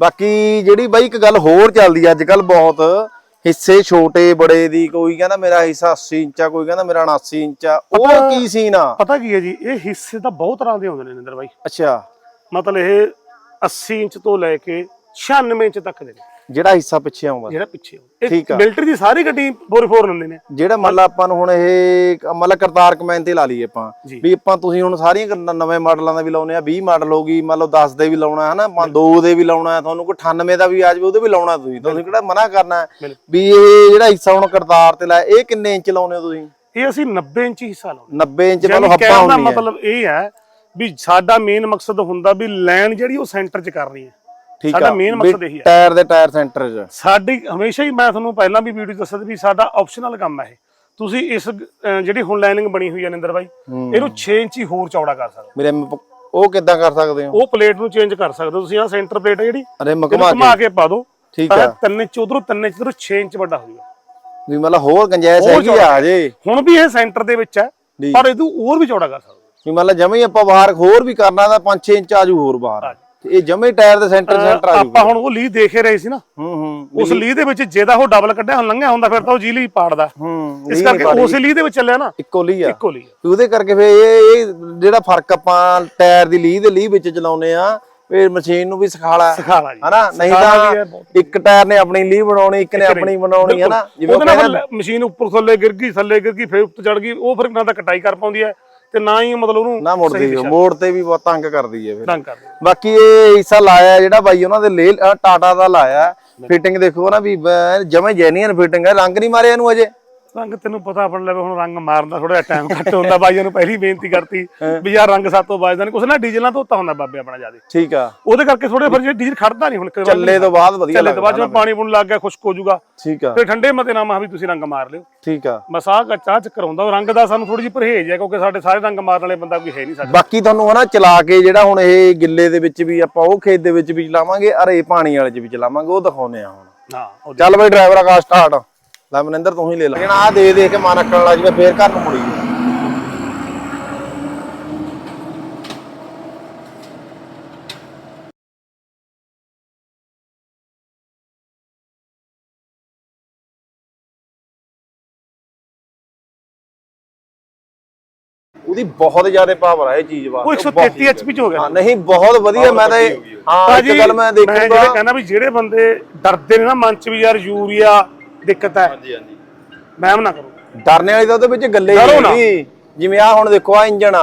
ਬਾਕੀ ਜਿਹੜੀ ਬਾਈ ਇੱਕ ਗੱਲ ਹੋਰ ਚੱਲਦੀ ਆ ਅੱਜ ਕੱਲ ਬਹੁਤ ਹਿੱਸੇ ਛੋਟੇ ਬੜੇ ਦੀ ਕੋਈ ਕਹਿੰਦਾ ਮੇਰਾ ਹਿੱਸਾ 80 ਇੰਚ ਆ ਕੋਈ ਕਹਿੰਦਾ ਮੇਰਾ 79 ਇੰਚ ਆ ਉਹ ਕੀ ਸੀਨ ਆ? ਪਤਾ ਕੀ ਹੈ ਜੀ ਇਹ ਹਿੱਸੇ ਤਾਂ ਬਹੁਤ ਤਰ੍ਹਾਂ ਦੇ ਹੁੰਦੇ ਨੇ ਨਿੰਦਰ ਬਾਈ। ਅੱਛਾ। ਮਤਲਬ ਇਹ 80 ਇੰਚ ਤੋਂ ਲੈ ਕੇ 96 ਇੰਚ ਤੱਕ ਦੇ ਨੇ। ਜਿਹੜਾ ਹਿੱਸਾ ਪਿੱਛੇ ਆਉਂਦਾ। ਜਿਹੜਾ ਪਿੱਛੇ ਠੀਕ ਆ। ਮਿਲਟਰੀ ਦੀ ਸਾਰੀ ਗੱਡੀ 44 ਦਿੰਦੇ ਨੇ। ਜਿਹੜਾ ਮੰਨ ਲਾ ਆਪਾਂ ਨੂੰ ਹੁਣ ਇਹ ਮੰਨ ਲਾ ਕਰਤਾਰ ਕਮੈਨ ਤੇ ਲਾ ਲਈਏ ਆਪਾਂ। ਵੀ ਆਪਾਂ ਤੁਸੀਂ ਹੁਣ ਸਾਰੀਆਂ ਨਵੇਂ ਮਾਡਲਾਂ ਦਾ ਵੀ ਲਾਉਨੇ ਆ 20 ਮਾਡਲ ਹੋ ਗਈ ਮੰਨ ਲਓ 10 ਦੇ ਵੀ ਲਾਉਣਾ ਹੈ ਨਾ ਆਪਾਂ 2 ਦੇ ਵੀ ਲਾਉਣਾ ਤੁਹਾਨੂੰ ਕੋਈ 98 ਦਾ ਵੀ ਆ ਜਾਵੇ ਉਹਦੇ ਵੀ ਲਾਉਣਾ ਤੁਸੀਂ। ਤੁਸੀਂ ਕਿਹੜਾ ਮਨਾ ਕਰਨਾ। ਵੀ ਇਹ ਜਿਹੜਾ ਹਿੱਸਾ ਹੁਣ ਕਰਤਾਰ ਤੇ ਲਾਇਆ ਇਹ ਕਿੰਨੇ ਇੰਚ ਲਾਉਨੇ ਹੋ ਤੁਸੀਂ? ਇਹ ਅਸੀਂ 90 ਇੰਚ ਹਿੱਸਾ ਲਾਉਂਦੇ 90 ਇੰਚ ਲਓ ਹੱਪਾ ਹੁੰਦੀ ਹੈ। ਮਤਲਬ ਇਹ ਹੈ ਵੀ ਸਾਡਾ ਮੇਨ ਮਕਸਦ ਹੁੰਦਾ ਵੀ ਲਾਈਨ ਜਿਹੜੀ ਉਹ ਸੈਂਟਰ 'ਚ ਕਰਨੀ ਹੈ। ਠੀਕ ਸਾਡਾ ਆ। ਵੀ ਮਕਸਦ ਇਹੀ ਹੈ। ਟਾਇਰ ਦੇ ਟਾਇਰ ਸੈਂਟਰ 'ਚ। ਸਾਡੀ ਹਮੇਸ਼ਾ ਹੀ ਮੈਂ ਤੁਹਾਨੂੰ ਪਹਿਲਾਂ ਵੀ ਵੀਡੀਓ ਦੱਸਿਆ ਸੀ ਵੀ ਸਾਡਾ ਆਪਸ਼ਨਲ ਕੰਮ ਹੈ ਇਹ। ਤੁਸੀਂ ਇਸ ਅਹ, ਜਿਹੜੀ ਹੁਣ ਲਾਈਨਿੰਗ ਬਣੀ ਹੋਈ ਹੈ ਨਿੰਦਰ ਬਾਈ ਇਹਨੂੰ 6 ਇੰਚ ਹੀ ਹੋਰ ਚੌੜਾ ਕਰ ਸਕਦੇ ਮੇਰੇ ਮ- ਉਹ ਕਿੱਦਾਂ ਕਰ ਸਕਦੇ ਹੋ? ਹੋ ਉਹ ਪਲੇਟ ਨੂੰ ਚੇਂਜ ਕਰ ਸਕਦੇ ਹੋ। ਤੁਸੀਂ ਆ ਸੈਂਟਰ ਪਲੇਟ ਹੈ ਜਿਹੜੀ ਅਰੇ ਇਹਨੂੰ ਮਕਮਾ ਘੁਮਾ ਕੇ। ਪਾ ਦਿਓ ਠੀਕ ਤਾਂ ਆ ਤਿੰਨ ਇੰਚ ਉਧਰੋਂ ਤਿੰਨ ਇੰਚ ਇਧਰੋਂ 6 ਇੰਚ ਵੱਡਾ ਹੋ ਜਾਊਗਾ ਵੀ ਮਤਲਬ ਹੋਰ ਗੰਜਾਇਸ਼ ਹੋਰ ਹੈਗੀ ਆ ਜੇ। ਹੁਣ ਵੀ ਇਹ ਸੈਂਟਰ ਦੇ ਵਿੱਚ ਹੈ ਜੀ। ਪਰ ਇਹਨੂੰ ਹੋਰ ਵੀ ਚੌੜਾ ਕਰ ਸਕਦੇ ਹੋ। ਵੀ ਮਤਲਬ ਜਮੇ ਹੀ ਆਪਾਂ ਬਾਹਰ ਹੋਰ ਵੀ ਕਰਨਾ ਤਾਂ 5-6 ਇੰਚ ਆਜੂ ਹੋਰ ਬਾਹਰ। ਤੇ ਇਹ ਜਮੇ ਟਾਇਰ ਦੇ ਸੈਂਟਰ ਸੈਂਟਰ ਆਜੂ ਆਪਾਂ ਹੁਣ ਉਹ ਲੀ ਦੇਖੇ ਰਹੇ ਸੀ ਨਾ। ਹੂੰ ਹੂੰ ਉਸ ਲੀ ਦੇ ਵਿੱਚ ਜਿਹਦਾ ਉਹ ਡਬਲ ਕੱਢਿਆ ਹੁਣ ਲੰਘਿਆ ਹੁੰਦਾ ਫਿਰ ਤਾਂ ਉਹ ਜੀ ਲਈ ਪਾੜਦਾ। ਹੂੰ ਇਸ ਕਰਕੇ ਉਸ ਲੀ ਦੇ ਵਿੱਚ ਚੱਲਿਆ ਨਾ। ਇੱਕੋ ਲਈ ਆ। ਇੱਕੋ ਵੀ ਉਹਦੇ ਕਰਕੇ ਫੇ ਇਹ ਇਹ ਜਿਹੜਾ ਫ਼ਰਕ ਆਪਾਂ ਟਾਇਰ ਦੀ ਲੀਹ ਦੇ ਲੀਹ ਵਿੱਚ ਚਲਾਉਨੇ ਆ ਵੀ ਮਸ਼ੀਨ ਨੂੰ ਵੀ ਸਿਖਾਲਾ ਸਿਖਾ ਲਾ ਜੀ। ਹਨਾ? ਨਹੀਂ ਸਿਖਾਲਾ ਤਾਂ। ਇੱਕ ਟਾਇਰ ਨੇ ਆਪਣੀ ਲੀਹ ਬਣਾਉਣੀ ਇੱਕ ਨੇ ਆਪਣੀ ਬਣਾਉਣੀ ਹਨਾ? ਜਿਵੇਂ ਫਿਰ ਮਸ਼ੀਨ ਉੱਪਰ ਥੱਲੇ ਗਿਰ ਗਈ ਥੱਲੇ ਗਿਰ ਗਈ ਫਿਰ ਉੱਤੇ ਚੜ ਗਈ ਉਹ ਫਿਰ ਨਾ ਤਾਂ ਕਟਾਈ ਕਰ ਪਾਉਂਦੀ ਹੈ। ਤੇ ਨਾ ਹੀ ਮਤਲਬ ਉਹਨੂੰ ਨਾ ਮੁੜਦੀ ਉਹ, ਮੋੜ ਤੇ ਵੀ ਬਹੁਤ ਤੰਗ ਕਰਦੀ ਹੈ ਫਿਰ। ਤੰਗ ਕਰਦੀ ਬਾਕੀ ਇਹ ਹਿੱਸਾ ਲਾਇਆ ਜਿਹੜਾ ਬਾਈ ਉਹਨਾਂ ਦੇ ਲੇ ਟਾਟਾ ਦਾ ਲਾਇਆ। ਫਿਟਿੰਗ ਦੇਖੋ ਨਾ ਵੀ ਜਮੇ ਜੈਨੀਅਨ ਫਿਟਿੰਗ ਹੈ ਰੰਗ ਨਹੀਂ ਮਾਰਿਆ ਇਹਨੂੰ ਅਜੇ। ਰੰਗ ਤੈਨੂੰ ਪਤਾ ਆਪਣ ਲਵੇ ਹੁਣ ਰੰਗ ਮਾਰਨ ਦਾ ਥੋੜਾ ਟਾਈਮ ਘੱਟ ਹੁੰਦਾ। ਬਾਈਆਂ ਨੂੰ ਪਹਿਲੀ ਬੇਨਤੀ ਕਰਤੀ ਵੀ ਯਾਰ ਰੰਗ ਸਾਤੋਂ ਵੱਜਦਾ ਨਹੀਂ ਕੁਛ ਨਾ ਡੀਜ਼ਲ ਨਾਲ ਧੋਤਾ ਹੁੰਦਾ ਬਾਬੇ ਆਪਣਾ ਜ਼ਿਆਦਾ। ਠੀਕ ਆ। ਉਹਦੇ ਕਰਕੇ ਥੋੜੇ ਫਿਰ ਜੇ ਡੀਜ਼ਲ ਖੜਦਾ ਨਹੀਂ ਹੁਣ ਚੱਲੇ ਤੋਂ ਬਾਅਦ ਵਧੀਆ ਚੱਲੇ ਤੋਂ ਬਾਅਦ ਜਦੋਂ ਪਾਣੀ ਪੂਣ ਲੱਗ ਗਿਆ ਖੁਸ਼ਕ ਹੋ ਜਾਊਗਾ। ਠੀਕ ਆ। ਫਿਰ ਠੰਡੇ ਮਤੇ ਨਾ ਮਾ ਵੀ ਤੁਸੀਂ ਰੰਗ ਮਾਰ ਲਿਓ। ਠੀਕ ਆ। ਬਸ ਆਹ ਕ- ਚਾਹ ਚੱਕਰ ਹੁੰਦਾ। ਉਹ ਰੰਗ ਦਾ ਸਾਨੂੰ ਥੋੜੀ ਜਿਹੀ ਪਰਹੇਜ਼ ਹੈ ਕਿਉਂਕਿ ਸਾਡੇ ਸਾਰੇ ਰੰਗ ਮਾਰਨ ਵਾਲੇ ਬੰਦਾ ਕੋਈ ਹੈ ਨਹੀਂ ਸਾਡੇ। ਬਾਕੀ ਤੁਹਾਨੂੰ ਹਨਾ ਚਲਾ ਕੇ ਜਿਹੜਾ ਹੁਣ ਇਹ ਗਿੱਲੇ ਦੇ ਵਿੱਚ ਵੀ ਆਪਾਂ ਉਹ ਖੇਤ ਦੇ ਵਿੱਚ ਵੀ ਚਲਾਵਾਂਗੇ ਅਰੇ ਪਾਣੀ ਵਾਲੇ 'ਚ ਵੀ ਚਲਾਵਾਂਗੇ ਉਹ ਦਿਖਾਉਨੇ ਆ ਹੁਣ। ਹਾਂ ਚੱਲ ਬਈ ਡਰਾਈਵਰ ਆ ਕਾ ਸਟਾਰਟ ਲੈ ਮਨਿੰਦਰ ਤੂੰ ਹੀ ਲੈ ਲੈ। ਲੇਕਿਨ ਆ ਦੇ ਦੇ ਕੇ ਮਨ ਰੱਖਣ ਲੱਗ ਜਿਵੇਂ ਫੇਰ ਘਰ ਨੂੰ ਮੁੜੀ ਉਹਦੀ ਬਹੁਤ ਜ਼ਿਆਦਾ ਪਾਵਰ ਹੈ ਇਹ ਚੀਜ਼ ਉਹ ਵਾਸਤੇ 133 ਐਚਪੀ ਚ ਹੋ ਗਿਆ। ਹਾਂ ਨਹੀਂ ਬਹੁਤ ਵਧੀਆ ਮੈਂ ਤਾਂ ਇਹ ਹਾਂ ਇੱਕ ਗੱਲ ਮੈਂ ਜਿਹੜਾ ਦੇਖੂਗਾ ਕਹਿੰਦਾ ਵੀ ਜਿਹੜੇ ਬੰਦੇ ਡਰਦੇ ਨੇ ਨਾ ਮਨ ਚ ਵੀ ਯਾਰ ਯੂਰੀਆ ਦਿੱਕਤ ਹੈ। ਹਾਂਜੀ ਹਾਂਜੀ। ਮੈਂ ਨਾ ਕਰੋ। ਡਰਨੇ ਵਾਲੀ ਤਾਂ ਉਹਦੇ ਵਿੱਚ ਗੱਲੇ ਹੀ ਡਰੋ ਨਾ। ਨਹੀਂ ਜਿਵੇਂ ਆ ਹੁਣ ਦੇਖੋ ਆ ਇੰਜਣ ਆ।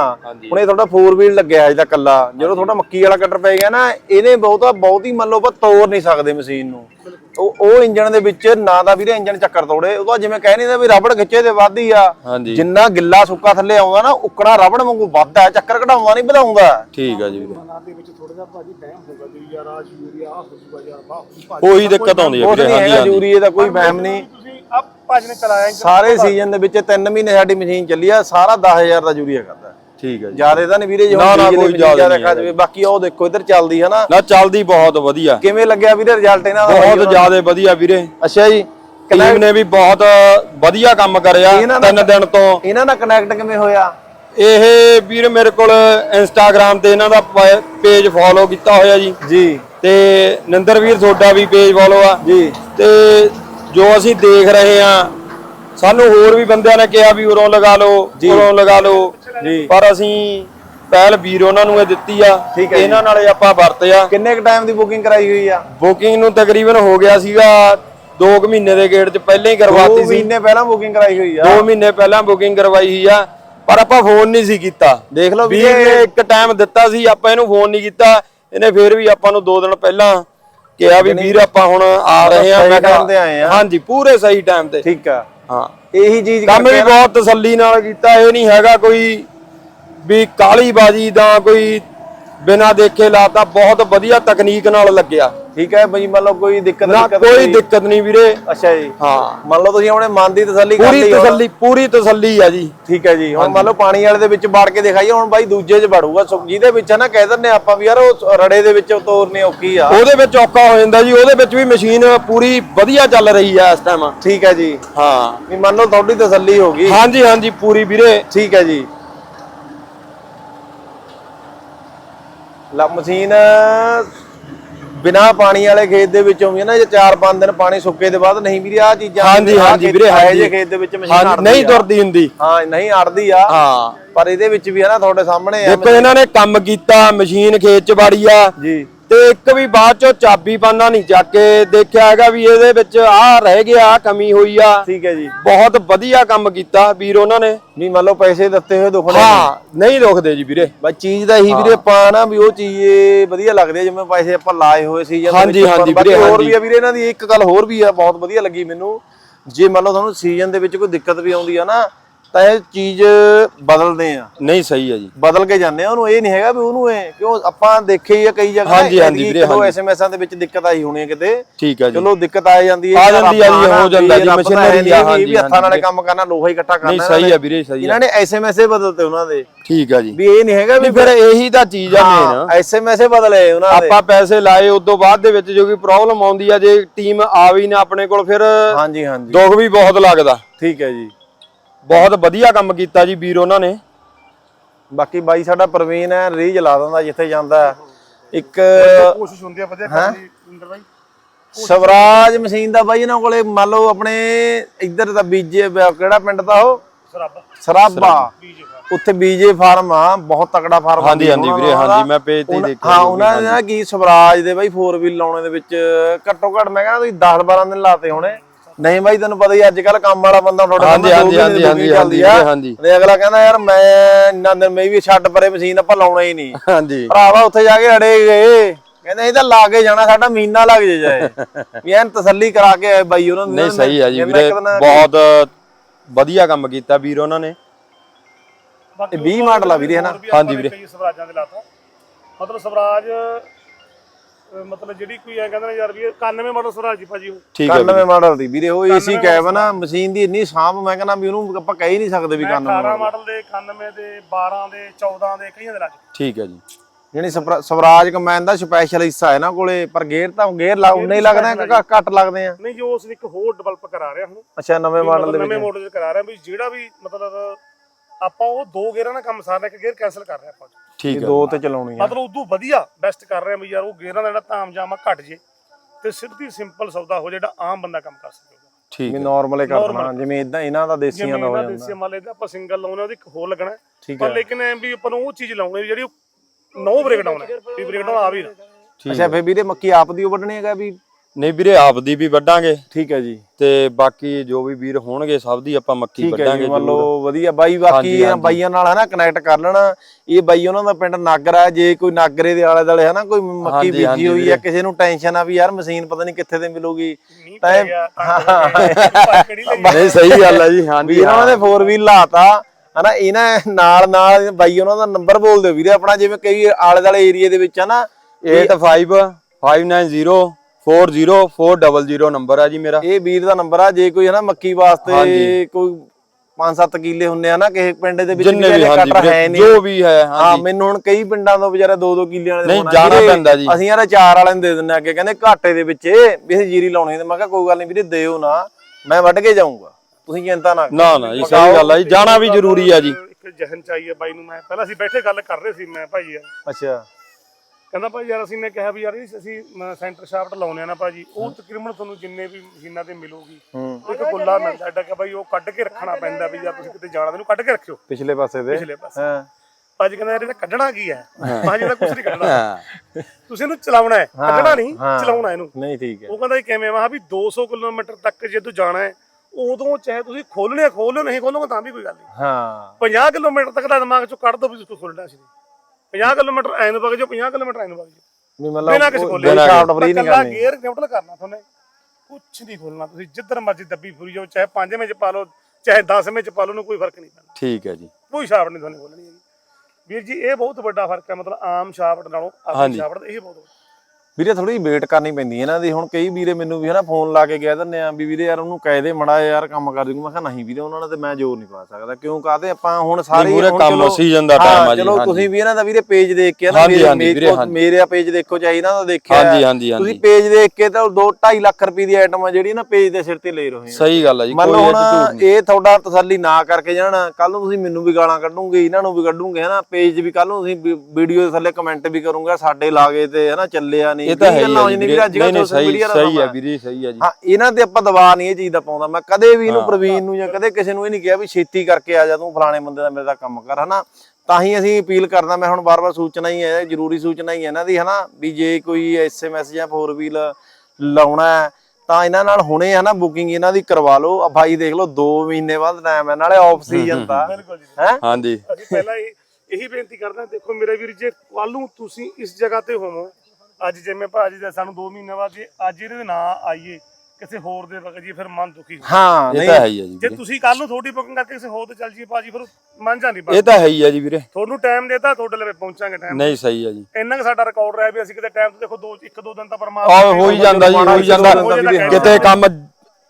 ਹੁਣ ਇਹ ਤੁਹਾਡਾ 4 ਵੀਲ ਲੱਗਿਆ ਅਜੇ ਤਾਂ ਕੱਲਾ ਜਦੋਂ ਤੁਹਾਡਾ ਮੱਕੀ ਵਾਲਾ ਕਟਰ ਪੈ ਗਿਆ ਨਾ ਇਹਨੇ ਬਹੁਤਾ ਬਹੁਤ ਹੀ ਮੰਨ ਲਓ ਆਪਾਂ ਤੋੜ ਨਹੀਂ ਸਕਦੇ ਮਸ਼ੀਨ ਨੂੰ। ਉਹ ਉਹ ਇੰਜਣ ਦੇ ਵਿੱਚ ਨਾ ਦਾ ਵੀਰੇ ਇੰਜਣ ਚੱਕਰ ਤੋੜੇ ਉਹਦਾ ਜਿਵੇਂ ਕਹਿ ਨਹੀਂ ਦਾ ਵੀ ਰਬੜ ਖਿੱਚੇ ਤੇ ਵੱਧਦੀ ਆ। ਹਾਂਜੀ। ਜਿੰਨਾ ਗਿੱਲਾ ਸੁੱਕਾ ਥੱਲੇ ਆਉਂਦਾ ਨਾ ਉਕੜਾ ਰਬੜ ਵਾਂਗੂ ਵੱਧਦਾ ਹੈ, ਚੱਕਰ ਘਟਾਉਂਦਾ ਨਹੀਂ ਵਧਾਉਂਦਾ ਠੀਕ ਆ ਜੀ ਵੀਰੇ। ਦੇ ਵਿੱਚ ਥੋੜਾ ਜਿਹਾ ਭਾਜੀ ਟਾਈਮ ਹੋਗਾ ਵੀ ਯਾਰ ਆ ਯੂਰੀਆ ਆ ਹੋ ਜੂਗਾ ਯਾਰ ਵਾਹ ਕੋਈ ਦਿੱਕਤ ਆਉਂਦੀ ਹੈ ਉਹ ਵੀਰੇ ਨਹੀਂ ਹਾਂਜੀ ਹੈਗਾ ਹਾਂਜੀ। ਜੂਰੀ ਇਹਦਾ ਕੋਈ ਵਹਿਮ ਨਹੀਂ। ਤੁਸੀਂ ਆ ਭਾਜੀ ਨੇ ਚਲਾਇਆ ਸਾਰੇ ਸੀਜ਼ਨ ਦੇ ਵਿੱਚ 3 ਮਹੀਨੇ ਸਾਡੀ ਮਸ਼ੀਨ ਚੱਲੀ ਆ ਸਾਰਾ 10000 ਦਾ ਯੂਰੀਆ ਕਰਦਾ ਠੀਕ ਆ ਜੀ। ਜ਼ਿਆਦਾ ਤਾਂ ਨਹੀਂ ਵੀਰੇ ਜੇ ਨਾ, ਹੁਣ ਨਾ, ਡੀਜ਼ਲ ਕੋਈ ਦੀ ਜ਼ਿਆਦਾ ਜ਼ਿਆਦਾ ਨਹੀਂ ਖਾ ਜਾਵੇ। ਬਾਕੀ ਉਹ ਦੇਖੋ ਇੱਧਰ ਚੱਲਦੀ ਹੈ ਨਾ। ਨਾ ਚੱਲਦੀ ਬਹੁਤ ਵਧੀਆ। ਕਿਵੇਂ ਲੱਗਿਆ ਵੀਰੇ ਰਿਜ਼ਲਟ ਇਹਨਾਂ ਦਾ? ਬਹੁਤ ਜ਼ਿਆਦਾ ਵਧੀਆ ਵੀਰੇ। ਅੱਛਾ ਜੀ। ਟੀਮ ਨੇ ਵੀ ਬਹੁਤ ਵਧੀਆ ਕੰਮ ਕਰਿਆ ਇਹਨਾਂ ਦਾ- ਤਿੰਨ ਦਿਨ ਤੋਂ। ਇਹਨਾਂ ਨਾਲ ਕਨੈਕਟ ਕਿਵੇਂ ਹੋਇਆ? ਇਹ ਵੀਰ ਮੇਰੇ ਕੋਲ ਇੰਸਟਾਗ੍ਰam ਤੇ ਇਹਨਾਂ ਦਾ ਪੇਜ ਫੋਲੋ ਕੀਤਾ ਹੋਇਆ ਜੀ। ਜੀ। ਤੇ ਨਿੰਦਰ ਵੀਰ ਤੁਹਾਡਾ ਵੀ ਪੇਜ ਫੋਲੋ ਆ। ਜੀ। ਤੇ ਜੋ ਅਸੀਂ ਦੇਖ ਰਹੇ ਆ ਸਾਨੂੰ ਹੋਰ ਵੀ ਬੰਦਿਆਂ ਨੇ ਕਿਹਾ ਵੀ ਉਰੋਂ ਲਗਾ ਲਓ ਉਰੋਂ ਲਗਾ ਲਓ। ਪਰ ਅਸੀਂ ਪਹਿਲ ਵੀਰ ਉਹਨਾਂ ਨੂੰ ਇਹ ਦਿੱਤੀ ਆ। ਇਹਨਾਂ ਨਾਲੇ ਆਪਾਂ ਵਰਤਿਆ ਕਿੰਨੇ ਕ ਟਾਈਮ ਦੀ ਬੁਕਿੰਗ ਕਰਾਈ ਹੋਈ ਆ? ਬੁਕਿੰਗ ਨੂੰ ਤਕਰੀਬਨ ਹੋ ਗਿਆ ਸੀਗਾ 2 ਮਹੀਨੇ ਦੇ ਗੇੜ ਚ ਪਹਿਲਾਂ ਹੀ ਕਰਵਾਤੀ ਸੀ। ਮਹੀਨੇ ਪਹਿਲਾਂ ਬੁਕਿੰਗ ਕਰਾਈ ਹੋਈ ਆ। 2 ਮਹੀਨੇ ਪਹਿਲਾਂ ਬੁਕਿੰਗ ਕਰਵਾਈ ਹੋਈ ਆ ਪਰ ਆਪਾਂ ਫੋਨ ਨਹੀਂ ਸੀ ਕੀਤਾ। ਦੇਖ ਲਓ ਨੇ ਇੱਕ ਟਾਈਮ ਦਿੱਤਾ ਸੀ ਆਪਾਂ ਇਹਨੂੰ ਫੋਨ ਨਹੀਂ ਕੀਤਾ। ਇਹਨੇ ਫੇਰ ਵੀ ਆਪਾਂ ਨੂੰ 2 ਦਿਨ ਪਹਿਲਾਂ ਕਿਹਾ ਵੀ ਵੀਰ ਆਪਾਂ ਹੁਣ ਆ ਰਹੇ ਆ। ਮੈਂ ਕਿਹਾ- time ਤੇ ਆਏ ਆ। ਹਾਂਜੀ ਪੂਰੇ ਸਹੀ ਟਾਈਮ ਤੇ। ਠੀਕ ਆ। ਹਾਂ। ਇਹੀ ਚੀਜ਼ ਕੰਮ ਵੀ ਬਹੁਤ ਤਸੱਲੀ ਨਾਲ ਕੀਤਾ ਇਹ ਨਹੀਂ ਹੈਗਾ ਕੋਈ ਵੀ ਕਾਲੀ ਬਾਜੀ ਦਾ ਕੋਈ ਬਿਨਾ ਦੇਖੇ ਲਾਤਾ ਬਹੁਤ ਵਧੀਆ ਤਕਨੀਕ ਨਾਲ ਲੱਗਿਆ। ਠੀਕ ਹੈ ਬਈ ਮੰਨ ਲਓ ਕੋਈ ਦਿੱਕਤ ਨਾ ਦਿੱਕਤ ਕੋਈ ਨਹੀਂ। ਦਿੱਕਤ ਨਹੀਂ ਵੀਰੇ। ਅੱਛਾ ਜੀ। ਹਾਂ। ਮੰਨ ਲਓ ਤੁਸੀਂ ਆਪਣੇ ਮਨ ਦੀ ਤਸੱਲੀ ਕਰ ਪੂਰੀ ਲਈ ਹੁਣ। ਤਸੱਲੀ ਪੂਰੀ ਤਸੱਲੀ ਆ ਜੀ। ਠੀਕ ਹੈ ਜੀ। ਹੁਣ ਮੰਨ ਲਓ ਪਾਣੀ ਵਾਲੇ ਦੇ ਵਿੱਚ ਵੜ ਕੇ ਦਿਖਾਈਏ ਹੁਣ ਬਾਈ ਦੂਜੇ 'ਚ ਵੜੂਗਾ। ਸੋ ਜਿਹਦੇ ਵਿੱਚ ਹੈ ਨਾ ਕਹਿ ਦਿੰਦੇ ਆਪਾਂ ਵੀ ਯਾਰ ਉਹ ਰੜੇ ਦੇ ਵਿੱਚ ਤੋਰਨੀ ਔਖੀ ਆ। ਉਹਦੇ ਵਿੱਚ ਔਖਾ ਹੋ ਜਾਂਦਾ ਜੀ। ਉਹਦੇ ਵਿੱਚ ਵੀ ਮਸ਼ੀਨ ਪੂਰੀ ਵਧੀਆ ਚੱਲ ਰਹੀ ਆ ਇਸ ਟਾਈਮ ਠੀਕ ਹੈ ਜੀ। ਹਾਂ। ਵੀ ਮੰਨ ਲਓ ਤੁਹਾਡੀ ਤਸੱਲੀ ਹੋ ਗਈ। ਹਾਂਜੀ ਹਾਂਜੀ ਪੂਰੀ ਵੀਰੇ। ਠੀਕ ਹੈ ਜੀ। ਲਾ ਮਸ਼ੀਨ ਬਿਨਾ ਪਾਣੀ ਵਾਲੇ ਖੇਤ ਦੇ ਵਿੱਚ ਆਉਂਦੀ ਹੈ ਨਾ ਜੇ 4-5 ਦਿਨ ਪਾਣੀ ਸੁੱਕੇ ਦੇ ਬਾਅਦ ਨਹੀਂ ਵੀਰੇ ਆ ਚੀਜ਼ਾਂ ਹਾਂਜੀ ਹਾਂਜੀ ਵੀਰੇ ਹਾਂਜੀ। ਜਿਹੇ ਖੇਤ ਦੇ ਵਿੱਚ ਮਸ਼ੀਨ ਅੜਦੀ ਨਹੀਂ। ਤੁਰਦੀ ਹੁੰਦੀ। ਹਾਂ ਨਹੀਂ ਅੜਦੀ ਆ। ਹਾਂ। ਪਰ ਇਹਦੇ ਵਿੱਚ ਵੀ ਹੈ ਨਾ ਤੁਹਾਡੇ ਸਾਹਮਣੇ ਆ ਦੇਖੋ ਇਹਨਾਂ ਨੇ ਕੰਮ ਕੀਤਾ ਮਸ਼ੀਨ ਖੇਤ ਚ ਵਾੜੀ ਆ। ਜੀ। ਤੇ ਇੱਕ ਵੀ ਬਾਅਦ ਚੋਂ ਚਾਬੀ ਪਾਨਾ ਨਹੀਂ ਚੱਕ ਕੇ ਦੇਖਿਆ ਹੈਗਾ ਵੀ ਇਹਦੇ ਵਿੱਚ ਆਹ ਰਹਿ ਗਿਆ ਕਮੀ ਹੋਈ ਆ। ਠੀਕ ਹੈ ਜੀ। ਬਹੁਤ ਵਧੀਆ ਕੰਮ ਕੀਤਾ ਵੀਰ ਉਹਨਾਂ ਨੇ। ਨਹੀਂ ਮੰਨ ਲਓ ਪੈਸੇ ਦਿੱਤੇ ਹੋਏ ਦੁੱਖ ਹਾਂ ਨਹੀਂ ਰੁਕਦੇ ਜੀ ਵੀਰੇ। ਬਈ ਚੀਜ਼ ਦਾ ਹੀ ਵੀਰੇ ਆਪਾਂ ਨਾ ਵੀ ਉਹ ਚੀਜ਼ ਇਹ ਵਧੀਆ ਲੱਗਦੀ ਹੈ ਜਿਵੇਂ ਪੈਸੇ ਆਪਾਂ ਲਾਏ ਹੋਏ ਸੀ ਜਾਂ ਹਾਂਜੀ, ਹਾਂਜੀ ਵੀਰੇ, ਹੋਰ। ਵੀ ਆ ਵੀਰੇ ਇਹਨਾਂ ਦੀ ਇੱਕ ਗੱਲ ਹੋਰ ਵੀ ਆ ਬਹੁਤ ਵਧੀਆ ਲੱਗੀ ਮੈਨੂੰ। ਜੇ ਮੰਨ ਲਓ ਤੁਹਾਨੂੰ ਸੀਜ਼ਨ ਦੇ ਵਿੱਚ ਕੋਈ ਦਿੱਕਤ ਵੀ ਆਉਂਦੀ ਆ ਨਾ ਤਾਂ ਇਹ ਚੀਜ਼ ਬਦਲਦੇ ਆ। ਨਹੀਂ ਸਹੀ ਹੈ ਜੀ। ਬਦਲ ਕੇ ਜਾਂਦੇ ਆ। ਉਹਨੂੰ ਇਹ ਨਹੀਂ ਹੈਗਾ ਵੀ ਉਹਨੂੰ ਇਹ ਕਿਉਂ ਆਪਾਂ ਦੇਖੇ ਹੀ ਆ ਕਈ ਜਗ੍ਹਾ ਹਾਂਜੀ, ਹਾਂਜੀ ਵੀਰੇ, ਹਾਂਜੀ। ਐਸਐਮਐਸਾਂ ਦੇ ਵਿੱਚ ਦਿੱਕਤ ਆਈ ਹੋਣੀ ਹੈ ਕਿਤੇ। ਠੀਕ ਹੈ ਜੀ। ਚਲੋ ਦਿੱਕਤ ਆ ਜਾਂਦੀ ਹੈ ਆ ਜਾਂਦੀ ਆ ਜੀ, ਹੋ ਜਾਂਦਾ ਜੀ, ਮਸ਼ੀਨਰੀ ਹੈ ਨੀ ਆ, ਵੀ ਹਾਂਜੀ, ਹੱਥਾਂ ਨਾਲੇ ਹਾਂਜੀ। ਕੰਮ ਕਰਨਾ ਲੋਹਾ ਹੀ ਇਕੱਠਾ ਕਰਨਾ ਨਹੀਂ ਸਹੀ। ਹੈ ਵੀਰੇ ਸਹੀ ਇਹਨਾਂ ਨੇ ਐਸਐਮਐਸ ਬਦਲਤੇ ਉਹਨਾਂ ਦੇ। ਠੀਕ ਹੈ ਜੀ। ਵੀ ਇਹ ਨਹੀਂ ਹੈਗਾ ਵੀ ਫਿਰ ਇਹੀ ਤਾਂ ਚੀਜ਼ ਆ ਮੇਨ ਐਸਐਮਐਸ ਬਦਲੇ ਉਹਨਾਂ ਦੇ। ਆਪਾਂ ਪੈਸੇ ਲਾਏ ਉਸ ਤੋਂ ਬਾਅਦ ਦੇ ਵਿੱਚ ਜੋ ਕੋਈ ਪ੍ਰੋਬਲਮ ਆਉਂਦੀ ਆ ਜੇ ਟੀਮ ਆ ਵੀ ਨਾ ਆਪਣੇ ਕੋਲ ਫਿਰ ਹਾਂਜੀ ਹਾਂਜੀ। ਦੁੱਖ ਵੀ ਬਹੁਤ ਲੱਗਦਾ। ਠੀਕ ਹੈ ਜੀ। ਬਹੁਤ ਵਧੀਆ ਕੰਮ ਕੀਤਾ ਜੀ ਵੀਰ ਉਹਨਾਂ ਨੇ। ਬਾਕੀ ਬਾਈ ਸਾਡਾ ਪ੍ਰਵੀਨ ਹੈ ਰੀਜ ਲਾ ਦਿੰਦਾ ਜਿੱਥੇ ਜਾਂਦਾ। ਇੱਕ ਕੋਸ਼ਿਸ਼ ਹੁੰਦੀ ਆ ਵਧੀਆ ਕਰਨ ਦੀ ਇੰਦਰ ਬਾਈ। ਸਵਰਾਜ ਮਸ਼ੀਨ ਦਾ ਬਾਈ ਇਹਨਾਂ ਕੋਲੇ ਮੰਨ ਲਓ ਆਪਣੇ ਇੱਧਰ ਦਾ ਬੀਜੇ ਕਿਹੜਾ ਪਿੰਡ ਦਾ ਉਹ? ਸਰਾਬਾ। ਸਰਾਬਾ। ਉੱਥੇ ਬੀਜੇ ਫਾਰਮ ਆ ਬਹੁਤ ਤਕੜਾ ਫਾਰਮ ਹਾਂਜੀ ਹਾਂਜੀ ਵੀਰੇ। ਹਾਂਜੀ ਮੈਂ ਪੇਜ ਤੇ ਦੇਖਿਆ ਹਾਂ ਉਹਨਾਂ ਨੇ ਨਾ ਕੀ ਸਵਰਾਜ ਦੇ ਬਾਈ 4 ਵੀਲ ਲਾਉਣੇ ਦੇ ਵਿੱਚ। ਘੱਟੋ ਘੱਟ ਮੈਂ ਕਹਿੰਦਾ ਤੁਸੀਂ 10 12 ਦਿਨ ਲਾਤੇ ਹੋਣੇ। ਨਹੀਂ ਬਾਈ ਤੈਨੂੰ ਪਤਾ ਹੀ ਅੱਜ ਕੱਲ ਕੰਮ ਵਾਲਾ ਬੰਦਾ ਤੁਹਾਡੇ ਹਾਂਜੀ, ਹਾਂਜੀ, ਹਾਂਜੀ, ਹਾਂਜੀ। ਹਾਂਜੀ, ਹਾਂਜੀ। ਤੇ ਅਗਲਾ ਕਹਿੰਦਾ ਯਾਰ ਮੈਂ ਇੰਨਾ ਦਿਨ ਮੈਂ ਵੀ ਛੱਡ ਪਰੇ ਮਸ਼ੀਨ ਆਪਾਂ ਲਾਉਣਾ ਹੀ ਨਹੀਂ ਹਾਂਜੀ ਭਰਾਵਾ ਉੱਥੇ ਜਾ ਕੇ ਅੜੇ ਗਏ ਕਹਿੰਦੇ ਇਹ ਤਾਂ ਲਾ ਕੇ ਜਾਣਾ ਸਾਡਾ ਮਹੀਨਾ ਲੱਗ ਜੇ ਜਾਏ ਵੀ ਐਨ ਤਸੱਲੀ ਕਰਾ ਕੇ ਆਏ ਬਾਈ ਉਹਨਾਂ ਨੇ ਨਹੀਂ ਸਹੀ ਆ ਜੀ ਵੀਰੇ ਬਹੁਤ ਵਧੀਆ ਕੰਮ ਕੀਤਾ ਵੀਰ ਉਹਨਾਂ ਨੇ ਇਹ 20 ਮਾਡਲ ਆ ਵੀਰੇ ਹਨਾ? ਹਾਂਜੀ ਵੀਰੇ। ਕਈ ਸਵਰਾਜਾਂ ਦੇ ਲਾਤਾ ਮਤਲਬ ਸਵਰਾਜ ਅਹ ਮਤਲਬ ਜਿਹੜੀ ਕੋਈ ਐ ਕਹਿੰਦਾ ਨਾ ਯਾਰ ਵੀ ਇਹ 91 ਮਾਡਲ ਸਵਰਾਜ ਦੀ ਭਾਜੀ ਉਹ। ਠੀਕ ਹੈ 91 ਮਾਡਲ ਦੀ ਵੀਰੇ ਉਹ ਏਸੀ ਕੈਬਨ ਆ ਮਸ਼ੀਨ ਦੀ ਇੰਨੀ ਸਾਂਭ ਮੈਂ ਕਹਿੰਦਾ ਵੀ ਉਹਨੂੰ ਆਪਾਂ ਕਹਿ ਹੀ ਨਹੀਂ ਸਕਦੇ ਵੀ ਮੈਂ 91 18 ਮਾਡਲ ਮਾਡਲ ਦੇ 91 ਦੇ 12 ਦੇ 14 ਦੇ ਕਈਆਂ ਦੇ ਲਾ ਚੁੱਕੇ ਠੀਕ ਹੈ ਜੀ। ਜਿਹੜੀ ਸਵਰਾ- ਸਵਰਾਜ ਕਮੈਨ ਦਾ ਸਪੈਸ਼ਲ ਹਿੱਸਾ ਹੈ ਨਾ ਕੋਲੇ ਪਰ ਗੇਅਰ ਤਾਂ ਗੇਅਰ ਲਾ ਉਨੇ ਹੀ ਲੱਗਦੇ ਆ ਕਿ ਘੱਟ ਲੱਗਦੇ ਆ। ਨਹੀਂ ਜੋ ਉਸ ਨੇ ਇੱਕ ਹੋਰ ਡਿਵੈਲਪ ਕਰਾ ਰਿਹਾ ਹੁਣ। ਅੱਛਾ ਨਵੇਂ ਮਾਡਲ ਦੇ ਨਵੇਂ ਵਿੱਚ ਮਾਡਲ ਚ ਕਰਾ ਰਿਹਾ ਵੀ ਜਿਹੜਾ ਵੀ ਮਤਲਬ ਆਪਾਂ ਉਹ ਦੋ ਗੇਅਰਾਂ ਨਾਲ ਕੰਮ ਸਾਰਨਾ ਇੱਕ ਗੇਅਰ ਕੈਨਸਲ ਕਰ ਰਹੇ ਆਪਾਂ ਠੀਕ ਹੈ। ਦੋ ਤੇ ਚਲਾਉਣੀ ਆ। ਮਤਲਬ ਉਦੋਂ ਵਧੀਆ ਬੈਸਟ ਕਰ ਰਹੇ ਆ ਵੀ ਯਾਰ ਉਹ ਗੇਅਰਾਂ ਦਾ ਜਿਹੜਾ ਤਾਮ ਜਾਮਾ ਘਟ ਜੇ ਤੇ ਸਿੱਧੀ ਸਿੰਪਲ ਸੌਦਾ ਹੋ ਜਿਹੜਾ ਆਮ ਬੰਦਾ ਕੰਮ ਕਰ ਸਕੇ। ਠੀਕ ਵੀ ਹੈ। ਨਾਰਮਲ ਹੀ ਕਰਨਾ ਜਿਵੇਂ ਇਦਾਂ ਇਹਨਾਂ ਦਾ ਦੇਸੀਆਂ ਜਿਵੇਂ ਦਾ ਹੋ ਇਹਨਾਂ ਜਾਂਦਾ। ਦੇਸੀ ਮਾਲੇ ਦਾ ਆਪਾਂ ਸਿੰਗਲ ਲਾਉਣੇ ਉਹਦੀ ਇੱਕ ਹੋਰ ਲੱਗਣਾ। ਠੀਕ ਪਰ ਹੈ। ਲੇਕਿਨ ਐ ਵੀ ਆਪਾਂ ਨੂੰ ਉਹ ਚੀਜ਼ ਲਾਉਣੀ ਜਿਹੜੀ ਨੋ ਬ੍ਰੇਕ ਡਾਊਨ ਹੈ ਵੀ ਬ੍ਰੇਕ ਡਾਊਨ ਆ ਵੀ ਨਾ। ਠੀਕ ਅੱਛਾ ਫੇ ਵੀਰੇ ਮੱਕੀ ਆਪ ਦੀ ਓ ਵੱਢਣੀ ਹੈਗਾ ਵੀ ਨਹੀਂ ਵੀਰੇ ਆਪ ਦੀ ਵੀ ਵੱਢਾਂਗੇ। ਠੀਕ ਹੈ ਜੀ। ਤੇ ਬਾਕੀ ਜੋ ਵੀ ਵੀਰ ਹੋਣਗੇ ਸਭ ਦੀ ਆਪਾਂ ਮੱਕੀ ਠੀਕ ਹੈ ਵੱਢਾਂਗੇ ਜੀ ਮੰਨ। ਲਓ ਵਧੀਆ ਬਾਈ ਬਾਕੀ ਇਹਨਾਂ। ਬਾਈਆਂ ਨਾਲ ਹਨਾ ਕਨੈਕਟ ਕਰ ਲੈਣਾ। ਇਹ ਬਾਈ ਉਹਨਾਂ ਦਾ ਪਿੰਡ ਨਾਗਰਾ ਜੇ ਕੋਈ ਨਾਗਰੇ ਦੇ ਆਲੇ ਦੁਆਲੇ ਹਨਾ ਕੋਈ ਮੱਕੀ ਬੀਜੀ ਹੋਈ ਹੈ। ਕਿਸੇ ਨੂੰ ਟੈਨਸ਼ਨ ਆ ਵੀ ਯਾਰ ਮਸ਼ੀਨ ਪਤਾ ਨਹੀਂ ਕਿੱਥੇ ਤੇ ਮਿਲੂਗੀ। ਤਾਂ ਨਹੀਂ ਸਹੀ ਗੱਲ ਹੈ ਜੀ ਹਾਂਜੀ ਵੀਰ ਉਹਨਾਂ ਨੇ 4 ਵੀਲ ਲਾਤਾ ਹਨਾ ਇਹਨਾਂ ਨਾਲ ਨਾਲ ਬਾਈ ਉਹਨਾਂ ਦਾ ਨੰਬਰ ਬੋਲ ਦਿਓ ਵੀਰੇ ਆਪਣਾ ਜਿਵੇਂ ਕਈ ਆਲੇ ਦੁਆਲੇ ਏਰੀਆ ਦੇ ਵਿੱਚ ਹਨਾ 8559040400 ਨੰਬਰ ਆ ਜੀ ਮੇਰਾ। ਇਹ ਵੀਰ ਦਾ ਨੰਬਰ ਆ ਜੇ ਕੋਈ ਹਨਾ ਮੱਕੀ ਵਾਸਤੇ। ਕੋਈ 5-7 ਕਿੱਲੇ ਹੁੰਦੇ ਆ ਨਾ ਕਿਸੇ ਪਿੰਡ ਦੇ ਵਿੱਚ ਜਿੰਨੇ ਵੀ ਕਟਰ ਹੈ ਨਹੀਂ ਜੋ ਵੀ ਹੈ ਹਾਂ ਮੈਨੂੰ ਹੁਣ ਕਈ ਪਿੰਡਾਂ ਤੋਂ ਵਿਚਾਰੇ 2-2 ਕਿੱਲਿਆਂ ਵਾਲੇ ਦੇ ਨਹੀਂ, ਫੋਨ ਆ, ਜਾਣਾ ਪੈਂਦਾ ਜੀ। ਅਸੀਂ ਯਾਰ ਚਾਰ ਵਾਲਿਆਂ ਨੂੰ ਦੇ ਦਿੰਨੇ ਅੱਗੇ ਕਹਿੰਦੇ ਘਾਟੇ ਦੇ ਵਿੱਚ ਇਹ ਵੀ ਅਸੀਂ ਜੀਰੀ ਲਾਉਣੀ ਤੇ ਮੈਂ ਕਿਹਾ ਕੋਈ ਗੱਲ ਨਹੀਂ ਵੀਰੇ ਦਿਓ ਨਾ ਮੈਂ ਵੱਢ ਕੇ ਜਾਊਂਗਾ। ਤੁਸੀਂ ਚਿੰਤਾ ਨਾ ਨਾ ਨਾ ਜੀ ਸਹੀ ਗੱਲ ਆ ਜੀ ਜਾਣਾ ਵੀ ਜ਼ਰੂਰੀ ਆ ਜੀ। ਇੱਕ ਜਹਨ ਚਾਹੀਏ ਬਾਈ ਨੂੰ ਮੈਂ ਪਹਿਲਾਂ ਅਸੀਂ ਬੈਠੇ ਗੱਲ ਕਰ ਰਹੇ ਸੀ ਮੈਂ ਭਾਈ ਯਾਰ। ਅੱਛਾ। ਕਹਿੰਦਾ ਭਾਈ ਯਾਰ ਅਸੀਂ ਨੇ ਕਿਹਾ ਵੀ ਯਾਰ ਇਹ ਅਸੀਂ ਸੈਂਟਰ ਸ਼ਾਫਟ ਲਾਉਨੇ ਆ ਨਾ ਭਾਜੀ ਉਹ ਤਕਰੀਬਨ ਤੁਹਾਨੂੰ ਜਿੰਨੇ ਵੀ ਮਸ਼ੀਨਾਂ ਤੇ ਮਿਲੂਗੀ ਇੱਕ ਗੁੱਲਾ ਮਿਲਦਾ ਐਡਾ ਕਿ ਭਾਈ ਉਹ ਕੱਢ ਕੇ ਰੱਖਣਾ ਪੈਂਦਾ ਵੀ ਯਾਰ ਤੁਸੀਂ ਕਿਤੇ ਜਾਣਾ ਤੈਨੂੰ ਕੱਢ ਕੇ ਰੱਖਿਓ। ਪਿਛਲੇ ਪਾਸੇ ਦੇ। ਪਿਛਲੇ ਪਾਸੇ। ਹਾਂ। ਭਾਜੀ ਕਹਿੰਦਾ ਯਾਰ ਇਹਦਾ ਕੱਢਣਾ ਕੀ ਹੈ? ਭਾਜੀ ਇਹਦਾ ਕੁਝ ਨਹੀਂ ਕੱਢਣਾ। ਤੁਸੀਂ ਇਹਨੂੰ ਚਲਾਉਣਾ ਹੈ ਕੱਢਣਾ ਨਹੀਂ। ਚਲਾਉਣਾ ਇਹਨੂੰ। ਨਹੀਂ ਠੀਕ ਹੈ। ਉਹ ਕਹਿੰਦਾ ਕਿਵੇਂ ਕਿਹਾ ਵੀ 200 ਕਿਲੋਮੀਟਰ ਤੱਕ ਜੇ ਤੂੰ ਜਾਣਾ ਹੈ ਉਦੋਂ ਚਾਹੇ ਤੁਸੀਂ ਖੋਲਣੇ ਖੋਲ ਨਹੀਂ ਖੋਲੋਗੇ ਤਾਂ ਵੀ ਕੋਈ ਗੱਲ ਨਹੀਂ। ਹਾਂ। 50 ਕਿਲੋਮੀਟਰ ਤੱਕ ਦਾ ਦਿਮਾਗ ਚੋਂ ਕੱਢ ਦੋ ਵੀ ਤੁਸੀਂ ਖੋਲਣਾ ਸੀ। 50 ਕਿਲੋਮੀਟਰ ਐ ਨੂੰ ਵਗ ਜਾਓ 50 ਕਿਲੋਮੀਟਰ ਐ ਨੂੰ ਵਗ ਜਾਓ। ਵੀ ਬਿਨਾਂ ਕਿਸੇ ਮਤਲਬ ਖੋਲੇ ਬਿਨਾਂ ਸ਼ਾਫਟ ਫਰੀ ਨਹੀਂ ਕੱਲਾ ਕਰਨੀ। ਗੇਅਰ ਨਿਊਟਰਲ ਕਰਨਾ ਤੁਹਾਨੂੰ। ਕੁਛ ਨਹੀਂ ਖੋਲਣਾ ਤੁਸੀਂ ਜਿੱਧਰ ਮਰਜ਼ੀ ਦੱਬੀ ਫੁਰੀ ਜਾਓ ਚਾਹੇ 5 ਵਿੱਚ ਪਾ ਲਓ ਚਾਹੇ 10 ਵਿੱਚ ਪਾ ਲਓ ਨੂੰ ਕੋਈ ਫ਼ਰਕ ਨਹੀਂ ਪੈਂਦਾ। ਠੀਕ ਹੈ ਜੀ। ਕੋਈ ਸ਼ਾਫਟ ਨਹੀਂ ਤੁਹਾਨੂੰ ਖੋਲਣੀ ਹੈਗੀ। ਵੀਰ ਜੀ ਇਹ ਬਹੁਤ ਵੱਡਾ ਫ਼ਰਕ ਹੈ ਮਤਲਬ ਆਮ ਸ਼ਾਫਟ ਨਾਲੋਂ ਆਪਣੀ ਹਾਂਜੀ। ਸ਼ਾਫਟ ਇਹ ਬਹੁਤ ਵੱਡਾ। ਵੀਰੇ ਥੋੜੀ ਵੇਟ ਕਰਨੀ ਪੈਂਦੀ ਇਹਨਾਂ ਦੀ ਹੁਣ ਕਈ ਵੀਰੇ ਮੈਨੂੰ ਵੀ ਹਨਾ ਫੋਨ ਲਾ ਕੇ ਕਹਿ ਦਿੰਦੇ ਆ ਵੀ ਵੀਰੇ ਯਾਰ ਉਹਨੂੰ ਕਹਿ ਦੇ ਮੜਾ ਯਾਰ ਕੰਮ ਕਰ ਦੂੰਗਾ ਮੈਂ ਕਿਹਾ ਨਹੀਂ ਵੀਰੇ ਉਹਨਾਂ ਨਾਲ ਤੇ ਮੈਂ ਜ਼ੋਰ ਨਹੀਂ ਪਾ ਸਕਦਾ। ਕਿਉਂ ਕਾਹਦੇ ਆਪਾਂ ਹੁਣ ਸਾਰੇ ਪੂਰੇ ਕੰਮ season ਦਾ time ਆ ਜੀ, ਚਲੋ। ਤੁਸੀਂ ਵੀ ਇਹਨਾਂ ਦਾ ਵੀਰੇ ਪੇਜ ਦੇਖ ਕੇ ਨਾ ਮੇਰੇ- ਪੇਜ ਦੇਖੋ ਚਾਹੀ ਨਾ ਦੇਖਿਆ ਹਾਂਜੀ ਹਾਂਜੀ ਹਾਂਜੀ ਤੁਸੀਂ ਪੇਜ ਦੇਖ ਕੇ ਤਾਂ 2 2.5 ਲੱਖ ਰੁਪਏ ਦੀ ਆਈਟਮ ਆ ਜਿਹੜੀ ਨਾ ਪੇਜ ਦੇ ਸਿਰ ਤੇ ਲੈ ਰਹੇ ਹੋ। ਸਹੀ ਗੱਲ ਆ ਜੀ ਕੋਈ ਹੁਣ ਇਹ ਤੁਹਾਡਾ ਤਸੱਲੀ ਨਾ ਕਰਕੇ ਜਾਣਾ। ਕੱਲ ਨੂੰ ਤੁਸੀਂ ਮੈਨੂੰ ਵੀ ਗਾਲਾਂ ਕੱਢੋਗੇ ਇਹਨਾਂ ਨੂੰ ਵੀ ਕੱਢੋਗੇ ਹਨਾ। ਪੇਜ ਵੀ ਕੱਲ ਨੂੰ ਤੁਸੀਂ ਵੀਡੀਓ ਦੇ ਥੱਲੇ ਕਮੈਂਟ ਵੀ ਕਰੋਗੇ ਸਾਡੇ ਲਾਗੇ ਤੇ ਹਨਾ ਚੱਲਿਆ ਨਹੀਂ ਇਹ ਤਾਂ ਹੈ ਗੱਲਾਂ ਹੋ ਆ ਜਾਂਦੀਆਂ ਵੀਰੇ, ਅੱਜ ਕੱਲ੍ਹ ਸਹੀ media ਦਾ ਸਹੀ ਹੈ। ਵੀਰੇ ਸਹੀ ਹੈ ਜੀ। ਹਾਂ ਇਹਨਾਂ ਤੇ ਆਪਾਂ ਦਬਾਅ ਨਹੀਂ ਇਹ ਚੀਜ਼ ਦਾ ਪਾਉਂਦਾ। ਮੈਂ ਕਦੇ ਵੀ ਇਹਨੂੰ ਪ੍ਰਵੀਨ ਨੂੰ ਜਾਂ ਕਦੇ ਕਿਸੇ ਨੂੰ ਇਹ ਨਹੀਂ ਕਿਹਾ ਵੀ ਛੇਤੀ ਕਰਕੇ ਆ ਜਾ ਤੂੰ ਫਲਾਣੇ ਬੰਦੇ ਦਾ ਮੇਰੇ ਦਾ ਕੰਮ ਕਰ ਹਨਾ? ਤਾਂ ਹੀ ਅਸੀਂ ਅਪੀਲ ਕਰਦਾ ਮੈਂ ਹੁਣ ਬਾਰ-ਬਾਰ ਸੂਚਨਾ ਹੀ ਹੈ ਜ਼ਰੂਰੀ ਸੂਚਨਾ ਹੀ ਹੈ ਇਹਨਾਂ ਦੀ ਹਨਾ? ਵੀ ਜੇ ਕੋਈ ਐਸਐਮਐਸ ਜਾਂ 4 ਵੀਲ ਲਾਉਣਾ ਹੈ ਤਾਂ ਇਹਨਾਂ ਨਾਲ ਹੁਣੇ ਹਨਾ ਬੁਕਿੰਗ ਇਹਨਾਂ ਦੀ ਕਰਵਾ ਲਓ। ਆ ਭਾਈ ਦੇਖ ਲਓ 2 ਮਹੀਨੇ ਬਾਅਦ ਟਾਈਮ ਹੈ ਨਾਲੇ ਆਫ ਸੀਜ਼ਨ ਜੀ ਹੈ? ਹਾਂਜੀ। ਅਸੀਂ ਪਹਿਲਾਂ ਇਹ ਇਹੀ ਬੇਨਤੀ ਕਰਦੇ ਦੇਖੋ ਮੇਰੇ ਵੀਰ ਜੇ ਕੱਲ ਨੂੰ ਤੁਸੀਂ ਇਸ ਜਗ੍ਹਾ ਤੇ ਹੋਵੋ। ਅੱਜ ਜਿਵੇਂ ਭਾਜੀ ਦਾ ਸਾਨੂੰ 2 ਮਹੀਨੇ ਬਾਅਦ ਜੇ ਅੱਜ ਇਹਦੇ ਨਾ ਆਈਏ ਕਿਸੇ ਹੋਰ ਦੇ ਵਗ ਜੀ ਫਿਰ ਮਨ ਦੁਖੀ ਹੋ ਹਾਂ ਇਹ ਨਹੀਂ ਤਾਂ ਹੈ ਹੀ ਆ ਜੀ ਜੇ ਵੀਰੇ। ਤੁਸੀਂ ਕੱਲ ਨੂੰ ਤੁਹਾਡੀ ਬੁਕਿੰਗ ਕਰਕੇ ਕਿਸੇ ਹੋਰ ਤੇ ਚੱਲ ਜੀਏ ਭਾਜੀ ਫਿਰ ਮਨ ਜਾਂਦੀ ਇਹ ਤਾਂ ਹੈ ਹੀ ਆ ਜੀ ਵੀਰੇ। ਤੁਹਾਨੂੰ ਟਾਈਮ ਦੇਤਾ ਤੁਹਾਡੇ ਲਈ ਪਹੁੰਚਾਂਗੇ ਟਾਈਮ ਨਹੀਂ ਸਹੀ ਆ ਜੀ। ਇੰਨਾ ਕਿ ਸਾਡਾ ਰਿਕਾਰਡ ਰਿਹਾ ਵੀ ਅਸੀਂ ਕਿਤੇ ਟਾਈਮ ਤੋਂ ਦੇਖੋ ਦੋ ਇੱਕ ਦੋ ਦਿਨ ਤਾਂ ਪਰਮਾਤਮਾ ਆ ਹੋ ਹੀ ਜਾਂਦਾ ਜੀ ਹੋ ਹੀ ਜਾਂਦਾ। ਕਿਤੇ ਕੰਮ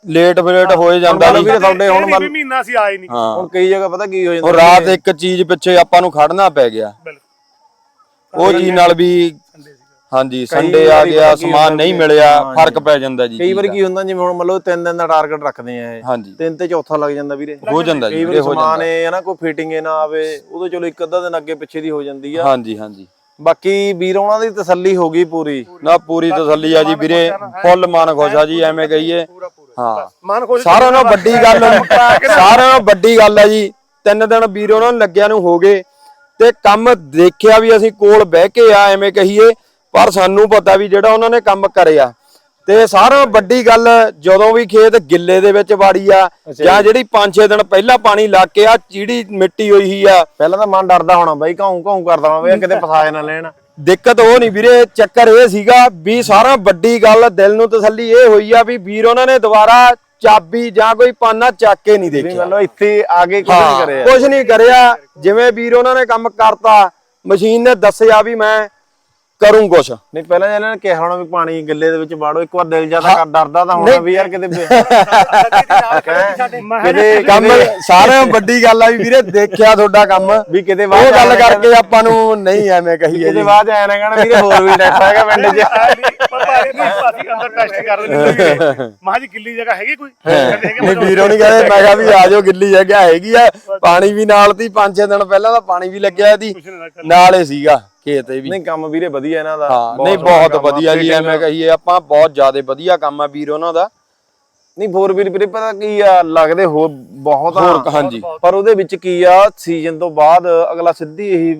ਲੇਟ ਫਲੇਟ ਹੋਏ ਜਾਂਦਾ ਵੀਰੇ ਜੀ ਤੁਹਾਡੇ ਹੁਣ ਹੁਣ ਵੀ ਮਹੀਨਾ ਅਸੀਂ ਆਏ ਨਹੀਂ। ਹਾਂ। ਹੁਣ ਕਈ ਜਗ੍ਹਾ ਪਤਾ ਕੀ ਹੋ ਜਾਂਦਾ ਹੁਣ ਰਾਤ ਇੱਕ ਚੀਜ਼ ਪਿੱਛੇ ਆਪਾਂ ਨੂੰ ਖੜਨਾ ਪੈ ਗਿਆ। ਬਿਲਕੁਲ। ਉਹ ਚੀਜ਼ ਨਾਲ ਵੀ ਸੰਡੇ ਹਾਂਜੀ ਸੰਡੇ ਆ ਗਿਆ ਸਮਾਨ ਨਹੀਂ ਮਿਲਿਆ ਫ਼ਰਕ ਪੈ ਜਾਂਦਾ ਜੀ ਕਈ ਵਾਰੀ। ਕੀ ਹੁੰਦਾ ਜਿਵੇਂ ਹੁਣ ਮੰਨ ਲਓ ਤਿੰਨ ਦਿਨ ਦਾ ਟਾਰਗੇਟ ਰੱਖਦੇ ਆ ਇਹ ਤਿੰਨ ਤੇ ਚੌਥਾ ਲੱਗ ਜਾਂਦਾ ਵੀਰੇ। ਹੋ ਜਾਂਦਾ ਜੀ ਵੀਰੇ ਹੋ ਸਮਾਨ ਜਾਂਦਾ ਹੈ ਨਾ ਕੋਈ ਫਿਟਿੰਗ ਇਹ ਨਾ ਆਵੇ ਉਦੋਂ ਚਲੋ ਇੱਕ ਅੱਧਾ ਦਿਨ ਅੱਗੇ ਪਿੱਛੇ ਦੀ ਹੋ ਜਾਂਦੀ ਆ। ਹਾਂਜੀ ਹਾਂਜੀ। ਬਾਕੀ ਵੀਰ ਉਹਨਾਂ ਦੀ ਤਸੱਲੀ ਹੋ ਗਈ ਪੂਰੀ। ਨਾ ਪੂਰੀ ਤਸੱਲੀ ਆ ਜੀ ਵੀਰੇ ਫੁੱਲ ਮਨ ਖੁਸ਼ ਆ ਜੀ ਐਵੇਂ ਕਹੀਏ। ਹਾਂ। ਮਨ ਖੁਸ਼ ਸਾਰਿਆਂ ਨਾਲੋਂ ਵੱਡੀ ਗੱਲ ਸਾਰਿਆਂ ਨਾਲੋਂ ਵੱਡੀ ਗੱਲ ਆ ਜੀ ਤਿੰਨ ਦਿਨ ਵੀਰ ਉਹਨਾਂ ਨੂੰ ਲੱਗਿਆ ਨੂੰ ਹੋ ਗਏ ਤੇ ਕੰਮ ਦੇਖਿਆ ਵੀ ਅਸੀਂ ਕੋਲ ਬਹਿ ਕੇ ਆ ਐਵੇਂ ਕਹੀਏ ਪਰ ਸਾਨੂੰ ਪਤਾ ਵੀ ਜਿਹੜਾ ਉਹਨਾਂ ਨੇ ਕੰਮ ਕਰਿਆ। ਤੇ ਸਾਰਾ ਵੱਡੀ ਗੱਲ ਜਦੋਂ ਵੀ ਖੇਤ ਗਿੱਲੇ ਦੇ ਵਿੱਚ ਵਾੜੀ ਆ ਜਾਂ ਜਿਹੜੀ 5-6 ਦਿਨ ਪਹਿਲਾਂ ਪਾਣੀ ਲੱਗ ਕੇ ਆ ਚੀੜੀ ਮਿੱਟੀ ਹੋਈ ਹੀ ਆ। ਪਹਿਲਾਂ ਤਾਂ ਮਨ ਡਰਦਾ ਹੋਣਾ ਬਾਈ ਘਾਉਂ ਘਾਉਂ ਕਰਦਾ ਹੋਣਾ ਵੀ ਕਿਤੇ ਫਸਾਏ ਨਾ ਲੈਣ। ਦਿੱਕਤ ਉਹ ਨਹੀਂ ਵੀਰੇ ਚੱਕਰ ਇਹ ਸੀਗਾ ਵੀ ਸਾਰਾ ਵੱਡੀ ਗੱਲ ਦਿਲ ਨੂੰ ਤਸੱਲੀ ਇਹ ਹੋਈ ਆ ਵੀ ਵੀਰ ਉਹਨਾਂ ਨੇ ਦੁਬਾਰਾ ਚਾਬੀ ਜਾਂ ਕੋਈ ਪਾਨਾ ਚੱਕ ਕੇ ਨਹੀਂ ਦੇਖਿਆ। ਮਤਲਬ ਇੱਥੇ ਆ ਕੇ ਕੁਝ ਨਹੀਂ ਕਰਿਆ। ਕੁਝ ਨਹੀਂ ਕਰਿਆ। ਜਿਵੇਂ ਵੀਰ ਉਹਨਾਂ ਨੇ ਕੰਮ ਕਰਤਾ ਮਸ਼ੀਨ ਨੇ ਦੱਸਿਆ ਵੀ ਮੈਂ ਕਰੂੰ ਕੁਛ ਨਹੀਂ ਪਹਿਲਾਂ ਇਹਨਾਂ ਨੇ ਕਿਹਾ ਹੋਣਾ ਵੀ ਪਾਣੀ ਗਿੱਲੇ ਦੇ ਵਿੱਚ ਵਾੜੋ ਇੱਕ ਵਾਰ ਦਿਲ ਜ਼ਿਆਦਾ ਕਰ ਡਰਦਾ ਤਾਂ ਹੋਣਾ ਵੀ ਯਾਰ ਕਿਤੇ ਕਿਤੇ ਕੰਮ ਸਾਰਿਆਂ ਨੂੰ ਵੱਡੀ ਗੱਲ ਆ ਵੀ ਵੀਰੇ ਦੇਖਿਆ ਤੁਹਾਡਾ ਕੰਮ। ਵੀ ਕਿਤੇ ਉਹ ਬਾਅਦ ਗੱਲ ਕਰਕੇ ਆਪਾਂ ਨੂੰ ਨਹੀਂ ਐਵੇਂ ਕਹੀਏ ਕਿਤੇ ਜੀ। ਬਾਅਦ ਐ ਨਾ ਕਹਿਣਾ ਵੀਰੇ ਹੋਰ ਵੀ ਟੈਸਟ ਹੈਗਾ ਪਿੰਡ 'ਚ। ਅਸੀਂ ਅੰਦਰ ਟੈਸਟ ਕਰ ਦਿੰਦੇ ਮਾਂ ਜੀ ਗਿੱਲੀ ਜਗ੍ਹਾ ਹੈਗੀ ਕੋਈ ਕਹਿੰਦੇ ਹੈਗੇ ਨਹੀਂ ਵੀਰੋ ਨਹੀਂ ਕਹਿੰਦੇ ਮੈਂ ਕਿਹਾ ਵੀ ਆ ਜਾਓ ਗਿੱਲੀ ਜਗ੍ਹਾ ਹੈਗੀ ਆ। ਪਾਣੀ ਵੀ ਨਾਲ ਤੀ ਪੰਜ ਛੇ ਦਿਨ ਪਹਿਲਾਂ ਤਾਂ ਪਾਣੀ ਵੀ ਲੱਗਿਆ ਇਹਦੀ ਨਾਲ ਸੀਗਾ। ਖੇਤ ਇਹ ਵੀ। ਨਹੀਂ ਕੰਮ ਵੀਰੇ ਵਧੀਆ ਇਹਨਾਂ ਦਾ। ਹਾਂ ਨਹੀਂ ਬਹੁਤ। ਵਧੀਆ ਜੀ ਐਵੇਂ ਕਹੀਏ ਆਪਾਂ ਬਹੁਤ ਜ਼ਿਆਦਾ ਵਧੀਆ ਕੰਮ ਆ ਵੀਰ ਉਹਨਾਂ ਦਾ। ਨਹੀਂ ਫੋਰ ਵੀਲ ਵੀਰੇ ਪਤਾ ਕੀ ਆ ਲੱਗਦੇ ਹੋ ਬਹੁਤ ਆ। ਹੋਰ ਹਾਂਜੀ। ਪਰ ਉਹਦੇ ਵਿੱਚ ਕੀ ਆ ਸੀਜ਼ਨ ਤੋਂ ਬਾਅਦ ਅਗਲਾ ਸਿੱਧੀ ਇਹੀ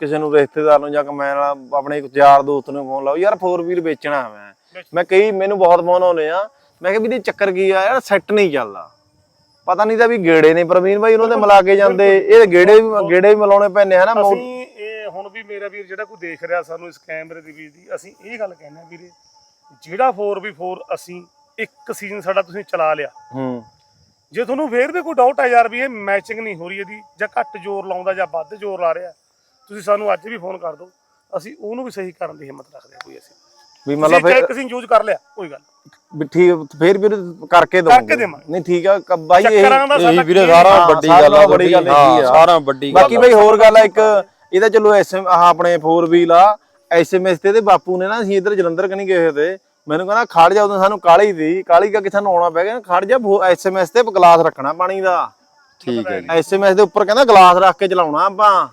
ਕਿਸੇ ਨੂੰ ਰਿਸ਼ਤੇਦਾਰ ਨੂੰ ਜਾਂ ਕਮੈਨ ਆਪਣੇ ਇੱਕ ਯਾਰ ਦੋਸਤ ਨੂੰ ਫੋਨ ਲਾਓ ਯਾਰ ਫੋਰ ਵੀਲ ਵੇਚਣਾ ਮੈਂ। ਮੈਂ ਕਈ ਮੈਨੂੰ ਬਹੁਤ ਫੋਨ ਆਉਂਦੇ ਆ। ਮੈਂ ਕਿਹਾ ਵੀ ਇਹ ਚੱਕਰ ਕੀ ਆ ਯਾਰ ਸੈੱਟ ਨਹੀਂ ਚੱਲਦਾ। ਪਤਾ ਨਹੀਂ ਤਾਂ ਵੀ ਗੇੜੇ ਨੇ ਪ੍ਰਵੀਨ ਭਾਈ ਉਹਨਾਂ ਦੇ ਮਿਲਾ ਕੇ ਜਾਂਦੇ। ਇਹ ਗੇੜੇ ਵੀ ਗੇੜੇ ਵੀ ਮਿਲਾਉਣੇ ਪੈਣੇ ਹਨਾ ਹੁਣ ਵੀ ਮੇਰਾ ਵੀਰ ਜਿਹੜਾ ਕੋਈ ਦੇਖ ਰਿਹਾ ਸਾਨੂੰ ਇਸ ਕੈਮਰੇ ਦੀ ਵੀਰ ਦੀ ਅਸੀਂ ਇਹ ਗੱਲ ਕਹਿੰਦੇ ਆ ਵੀਰੇ ਜਿਹੜਾ 4v4 ਅਸੀਂ ਇੱਕ ਸੀਜ਼ਨ ਸਾਡਾ ਤੁਸੀਂ ਚਲਾ ਲਿਆ। ਹੂੰ। ਜੇ ਤੁਹਾਨੂੰ ਫੇਰ ਵੀ ਕੋਈ ਡਾਊਟ ਹੈ ਯਾਰ ਵੀ ਇਹ ਮੈਚਿੰਗ ਨਹੀਂ ਹੋ ਰਹੀ ਇਹਦੀ ਜਾਂ ਘੱਟ ਜ਼ੋਰ ਲਾਉਂਦਾ ਜਾਂ ਵੱਧ ਜ਼ੋਰ ਲਾ ਰਿਹਾ ਤੁਸੀਂ ਸਾਨੂੰ ਅੱਜ ਵੀ ਫੋਨ ਕਰ ਦਿਓ ਅਸੀਂ ਉਹਨੂੰ ਵੀ ਸਹੀ ਕਰਨ ਦੀ ਹਿੰਮਤ ਰੱਖਦੇ ਹਾਂ ਕੋਈ ਅਸੀਂ। ਵੀ ਮਤਲਬ ਫਿਰ ਕਿਸੇ ਯੂਜ਼ ਕਰ ਲਿਆ ਕੋਈ ਗੱਲ ਵੀ ਠੀਕ ਫੇਰ ਵੀ ਕਰਕੇ ਦੋ ਕਰਕੇ ਦੇਵਾਂਗੇ। ਨਹੀਂ ਠੀਕ ਆ ਬਾਈ ਇਹ ਵੀਰੇ ਸਾਰਾ ਵੱਡੀ ਗੱਲ ਆ ਬੜੀ ਗੱਲ ਆ। ਸਾਰਾ ਵੱਡੀ ਗੱਲ ਬਾਕੀ ਬਈ ਹੋਰ ਗੱਲ ਆ ਇੱਕ ਇਹਦਾ ਚਲੋ ਐਸਐਮ ਆਹ ਆਪਣੇ 4 ਵੀਲ ਆ ਐਸਐਮਐਸ ਤੇ ਤੇ ਬਾਪੂ ਨੇ ਨਾ ਅਸੀਂ ਇੱਧਰ ਜਲੰਧਰ ਕਨੀ ਗਏ ਹੋਏ ਤੇ ਮੈਨੂੰ ਕਹਿੰਦਾ ਖੜ ਜਾ ਉਦੋਂ ਸਾਨੂੰ ਕਾਲੀ ਦੀ ਕਾਲੀ ਕਰਕੇ ਸਾਨੂੰ ਆਉਣਾ ਪੈ ਗਿਆ ਖੜ ਜਾ ਐਸਐਮਐਸ ਤੇ ਗਲਾਸ ਰੱਖਣਾ ਪਾਣੀ ਦਾ। ਠੀਕ ਹੈ ਜੀ। ਐਸਐਮਐਸ ਦੇ ਉੱਪਰ ਕਹਿੰਦਾ ਗਲਾਸ ਰੱਖ ਕੇ ਚਲਾਉਣਾ ਆਪਾਂ।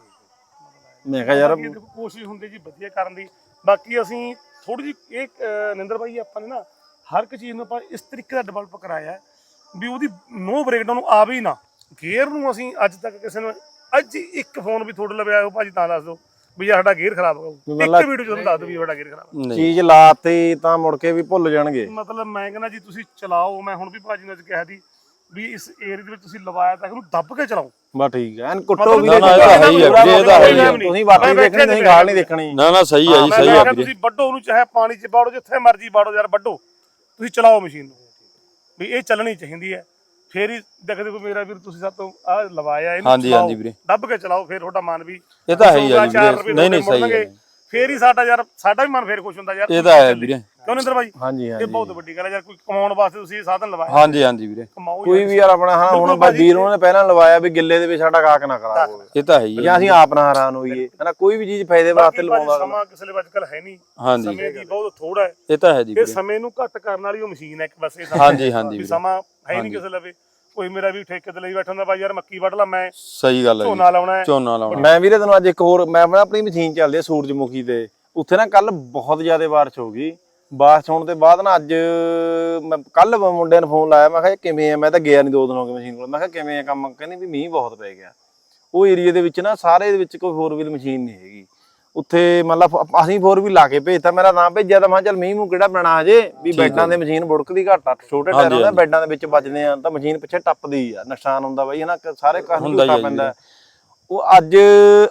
ਮੈਂ ਕਿਹਾ ਯਾਰ ਕੋਸ਼ਿਸ਼ ਹੁੰਦੀ ਜੀ ਵਧੀਆ ਕਰਨ ਦੀ। ਬਾਕੀ ਅਸੀਂ ਥੋੜੀ ਜਿਹੀ ਇਹ ਨਿੰਦਰ ਭਾਈ ਆਪਾਂ ਨੇ ਨਾ ਹਰ ਇੱਕ ਚੀਜ਼ ਨੂੰ ਆਪਾਂ ਇਸ ਤਰੀਕੇ ਦਾ ਡਿਵੈਲਪ ਕਰਾਇਆ ਵੀ ਉਹਦੀ ਨੋ ਬ੍ਰੇਕਡਾਊਨ ਆਵੇ ਹੀ ਨਾ ਗੇਅਰ ਨੂੰ ਅਸੀਂ ਅੱਜ ਤੱਕ ਕਿਸੇ ਨੂੰ ਅੱਜ ਹੀ ਇੱਕ ਫੋਨ ਵੀ ਤੁਹਾਡੇ ਲਵੇ ਆਇਓ ਭਾਜੀ ਤਾਂ ਦੱਸ ਦਿਓ ਵੀ ਯਾਰ ਸਾਡਾ ਗੇਅਰ ਖਰਾਬ ਹੋ ਗਿਆ ਇੱਕ ਵੀਡੀਓ ਚ ਤੁਹਾਨੂੰ ਦੱਸ ਦਿਓ ਵੀ ਸਾਡਾ ਗੇਅਰ ਖਰਾਬ ਨਹੀਂ। ਚੀਜ਼ ਲਾਤੀ ਤਾਂ ਮੁੜ ਕੇ ਵੀ ਭੁੱਲ ਜਾਣਗੇ। ਹੈ। ਮਤਲਬ ਮੈਂ ਕਹਿੰਦਾ ਜੀ ਤੁਸੀਂ ਚਲਾਓ ਮੈਂ ਹੁਣ ਵੀ ਭਾਜੀ ਨੂੰ ਅੱਜ ਕਿਹਾ ਦੀ ਵੀ ਇਸ ਏਰੀਆ ਦੇ ਵਿੱਚ ਤੁਸੀਂ ਲਵਾਇਆ ਤਾਂ ਇਹਨੂੰ ਦੱਬ ਕੇ ਚਲਾਓ। ਬਸ ਠੀਕ ਹੈ ਐਨ ਕੁੱਟੋ ਵੀ ਨਾ, ਨਾ, ਇਹ ਤਾਂ ਹੈ ਹੀ ਇਹ ਤਾਂ ਹੈ ਹੀ। ਤੁਸੀਂ ਬਾਕੀ ਦੇਖਣੀ ਨਹੀਂ ਗਾਲ ਨਹੀਂ ਦੇਖਣੀ। ਨਾ ਨਾ ਸਹੀ ਹੈ ਜੀ ਸਹੀ ਹੈ ਤੁਸੀਂ ਵੱਡੋ ਉਹਨੂੰ ਚਾਹੇ ਪਾਣੀ 'ਚ ਬਾੜੋ ਜਿੱਥੇ ਮਰਜ਼ੀ ਬਾੜੋ ਯਾਰ ਵੱਡੋ ਤੁਸੀਂ ਚਲਾਓ ਮਸ਼ੀਨ ਨੂੰ। ਵੀ ਇਹ ਚੱਲਣੀ ਚਾਹੀਦੀ ਹੈ। ਫੇਰ ਹੀ ਦੇਖਦੇ ਕੋ ਮੇਰਾ ਵੀਰ ਤੁਸੀਂ ਸਾਤੋਂ ਆ ਲਵਾਇਆ ਇਹਨੂੰ ਹਾਂਜੀ, ਚਲਾਓ, ਹਾਂਜੀ ਵੀਰੇ। ਦੱਬ ਕੇ ਚਲਾਓ ਫੇਰ ਤੁਹਾਡਾ ਮਨ ਵੀ ਇਹ ਤਾਂ ਹੈ ਹੀ ਆ ਜੀ ਵੀਰੇ। ਨਹੀਂ, ਨਹੀਂ, ਸਹੀ ਹੈ। ਫੇਰ ਹੀ ਸਾਡਾ ਯਾਰ ਸਾਡਾ ਵੀ ਮਨ ਫੇਰ ਖੁਸ਼ ਹੁੰਦਾ ਯਾਰ ਇਹ ਤਾਂ ਹੈ ਵੀਰੇ ਕਿਉਂ ਨਿੰਦਰ ਭਾਈ? ਹਾਂਜੀ ਇਹ ਹਾਂਜੀ। ਬਹੁਤ ਵੱਡੀ ਗੱਲ ਹੈ ਯਾਰ ਕੋਈ ਕਮਾਉਣ ਵਾਸਤੇ ਤੁਸੀਂ ਇਹ ਸਾਧਨ ਲਵਾਇਆ? ਹਾਂਜੀ ਹਾਂਜੀ ਵੀਰੇ। ਕਮਾਓ ਕੋਈ ਵੀ ਯਾਰ ਆਪਣਾ ਹਾਂ ਹੁਣ ਵੀਰ ਉਹਨਾਂ ਨੇ ਪਹਿਲਾਂ ਲਵਾਇਆ ਵੀ ਗਿੱਲੇ ਦੇ ਵਿੱਚ ਸਾਡਾ ਕਾਕ ਨਾ ਖਰਾਬ ਹੋਵੇ। ਇਹ ਤਾਂ ਹੈ ਹੀ। ਜਾਂ ਅਸੀਂ ਆਪ ਨਾ ਹੈਰਾਨ ਹੋਈਏ। ਹਨਾ ਕੋਈ ਵੀ ਚੀਜ਼ ਫਾਇਦੇ ਵਾਸਤੇ ਲਵਾਉਂਦਾ ਸਮਾਂ ਕਿਸੇ ਲਈ ਅੱਜ ਕੱਲ ਹੈ ਨਹੀਂ। ਹਾਂਜੀ। ਸਮੇਂ ਦੀ ਬਹੁਤ ਥੋੜਾ ਹੈ। ਇਹ ਤਾਂ ਹੈ ਜੀ ਇਹ ਸਮੇਂ ਨੂੰ ਘੱਟ ਕਰਨ ਵਾਲੀ ਉਹ ਮਸ਼ੀਨ ਹੈ ਇੱਕ ਬਸ ਇਹ ਹਾਂਜੀ ਹਾਂਜੀ ਸਮਾਂ ਹੈ ਨਹੀਂ ਕਿਸੇ ਲਵੇ। ਕੋਈ ਮੇਰਾ ਵੀ ਠੇਕੇ ਤੇ ਲਈ ਬੈਠਾ ਹੁੰਦਾ ਬਾਈ ਯਾਰ ਮੱਕੀ ਵੱਢ ਲਾ ਮੈਂ। ਸਹੀ ਗੱਲ ਹੈ ਝੋਨਾ ਲਾਉਣਾ ਹੈ। ਝੋਨਾ ਲਾਉਣਾ। ਮੈਂ ਵੀਰੇ ਤੈਨੂੰ ਅੱਜ ਇੱਕ ਹੋਰ ਮੈਂ ਆਪਣੀ ਮਸ਼ੀਨ ਚੱਲਦੀ ਹੈ ਸੂਰਜਮੁਖੀ ਤੇ। ਉੱਥੇ ਨਾ ਕੱਲ ਬਹੁਤ ਜ਼ਿਆਦਾ ਬਾਰਿਸ਼ ਹੋ ਗਈ। ਬਾਰਿਸ਼ ਹੋਣ ਤੋਂ ਬਾਅਦ ਨਾ ਅੱਜ ਮੈਂ ਕੱਲ ਮੁੰਡਿਆਂ ਨੂੰ ਫੋਨ ਲਾਇਆ ਮੈਂ ਕਿਹਾ ਕਿਵੇਂ ਆ? ਮੈਂ ਤਾਂ ਗਿਆ ਨਹੀਂ ਦੋ ਦਿਨ ਹੋ ਗਏ ਮਸ਼ੀਨ ਕੋਲ। ਮੈਂ ਕਿਹਾ ਕਿਵੇਂ ਆ ਕੰਮ? ਕਹਿੰਦੇ ਵੀ ਮੀਂਹ ਬਹੁਤ ਪੈ ਗਿਆ। ਉਹ ਏਰੀਆ ਦੇ ਵਿੱਚ ਨਾ ਸਾਰੇ ਦੇ ਵਿੱਚ ਕੋਈ ਫੋਰ ਵੀਲ ਮਸ਼ੀਨ ਨਹੀਂ ਹੈਗੀ। ਉੱਥੇ ਮਤਲਬ ਅਸੀਂ ਫੋਰ ਵੀਲ ਲਾ ਕੇ ਭੇਜਤਾ। ਮੇਰਾ ਨਾਮ ਭੇਜਿਆ ਤਾਂ ਮੈਂ ਕਿਹਾ ਚੱਲ ਮੀਂਹ ਮੂੰਹ ਕਿਹੜਾ ਪੈਣਾ ਹਜੇ? ਵੀ ਬੈਡਾਂ ਦੇ ਮਸ਼ੀਨ ਬੁੜਕਦੀ ਘੱਟ ਆ ਛੋਟੇ ਟਾਇਰ ਹੁੰਦੇ ਬੈਡਾਂ ਦੇ ਵਿੱਚ ਵੱਜਦੇ ਆ ਤਾਂ ਮਸ਼ੀਨ ਪਿੱਛੇ ਟੱਪਦੀ ਆ। ਨੁਕਸਾਨ ਹੁੰਦਾ ਬਾਈ ਹਨਾ ਸਾਰੇ ਕਾਰਨ ਹੁੰਦਾ ਹੀ ਆ ਝੂਟਾ ਜੀ। ਪੈਂਦਾ। ਉਹ ਅੱਜ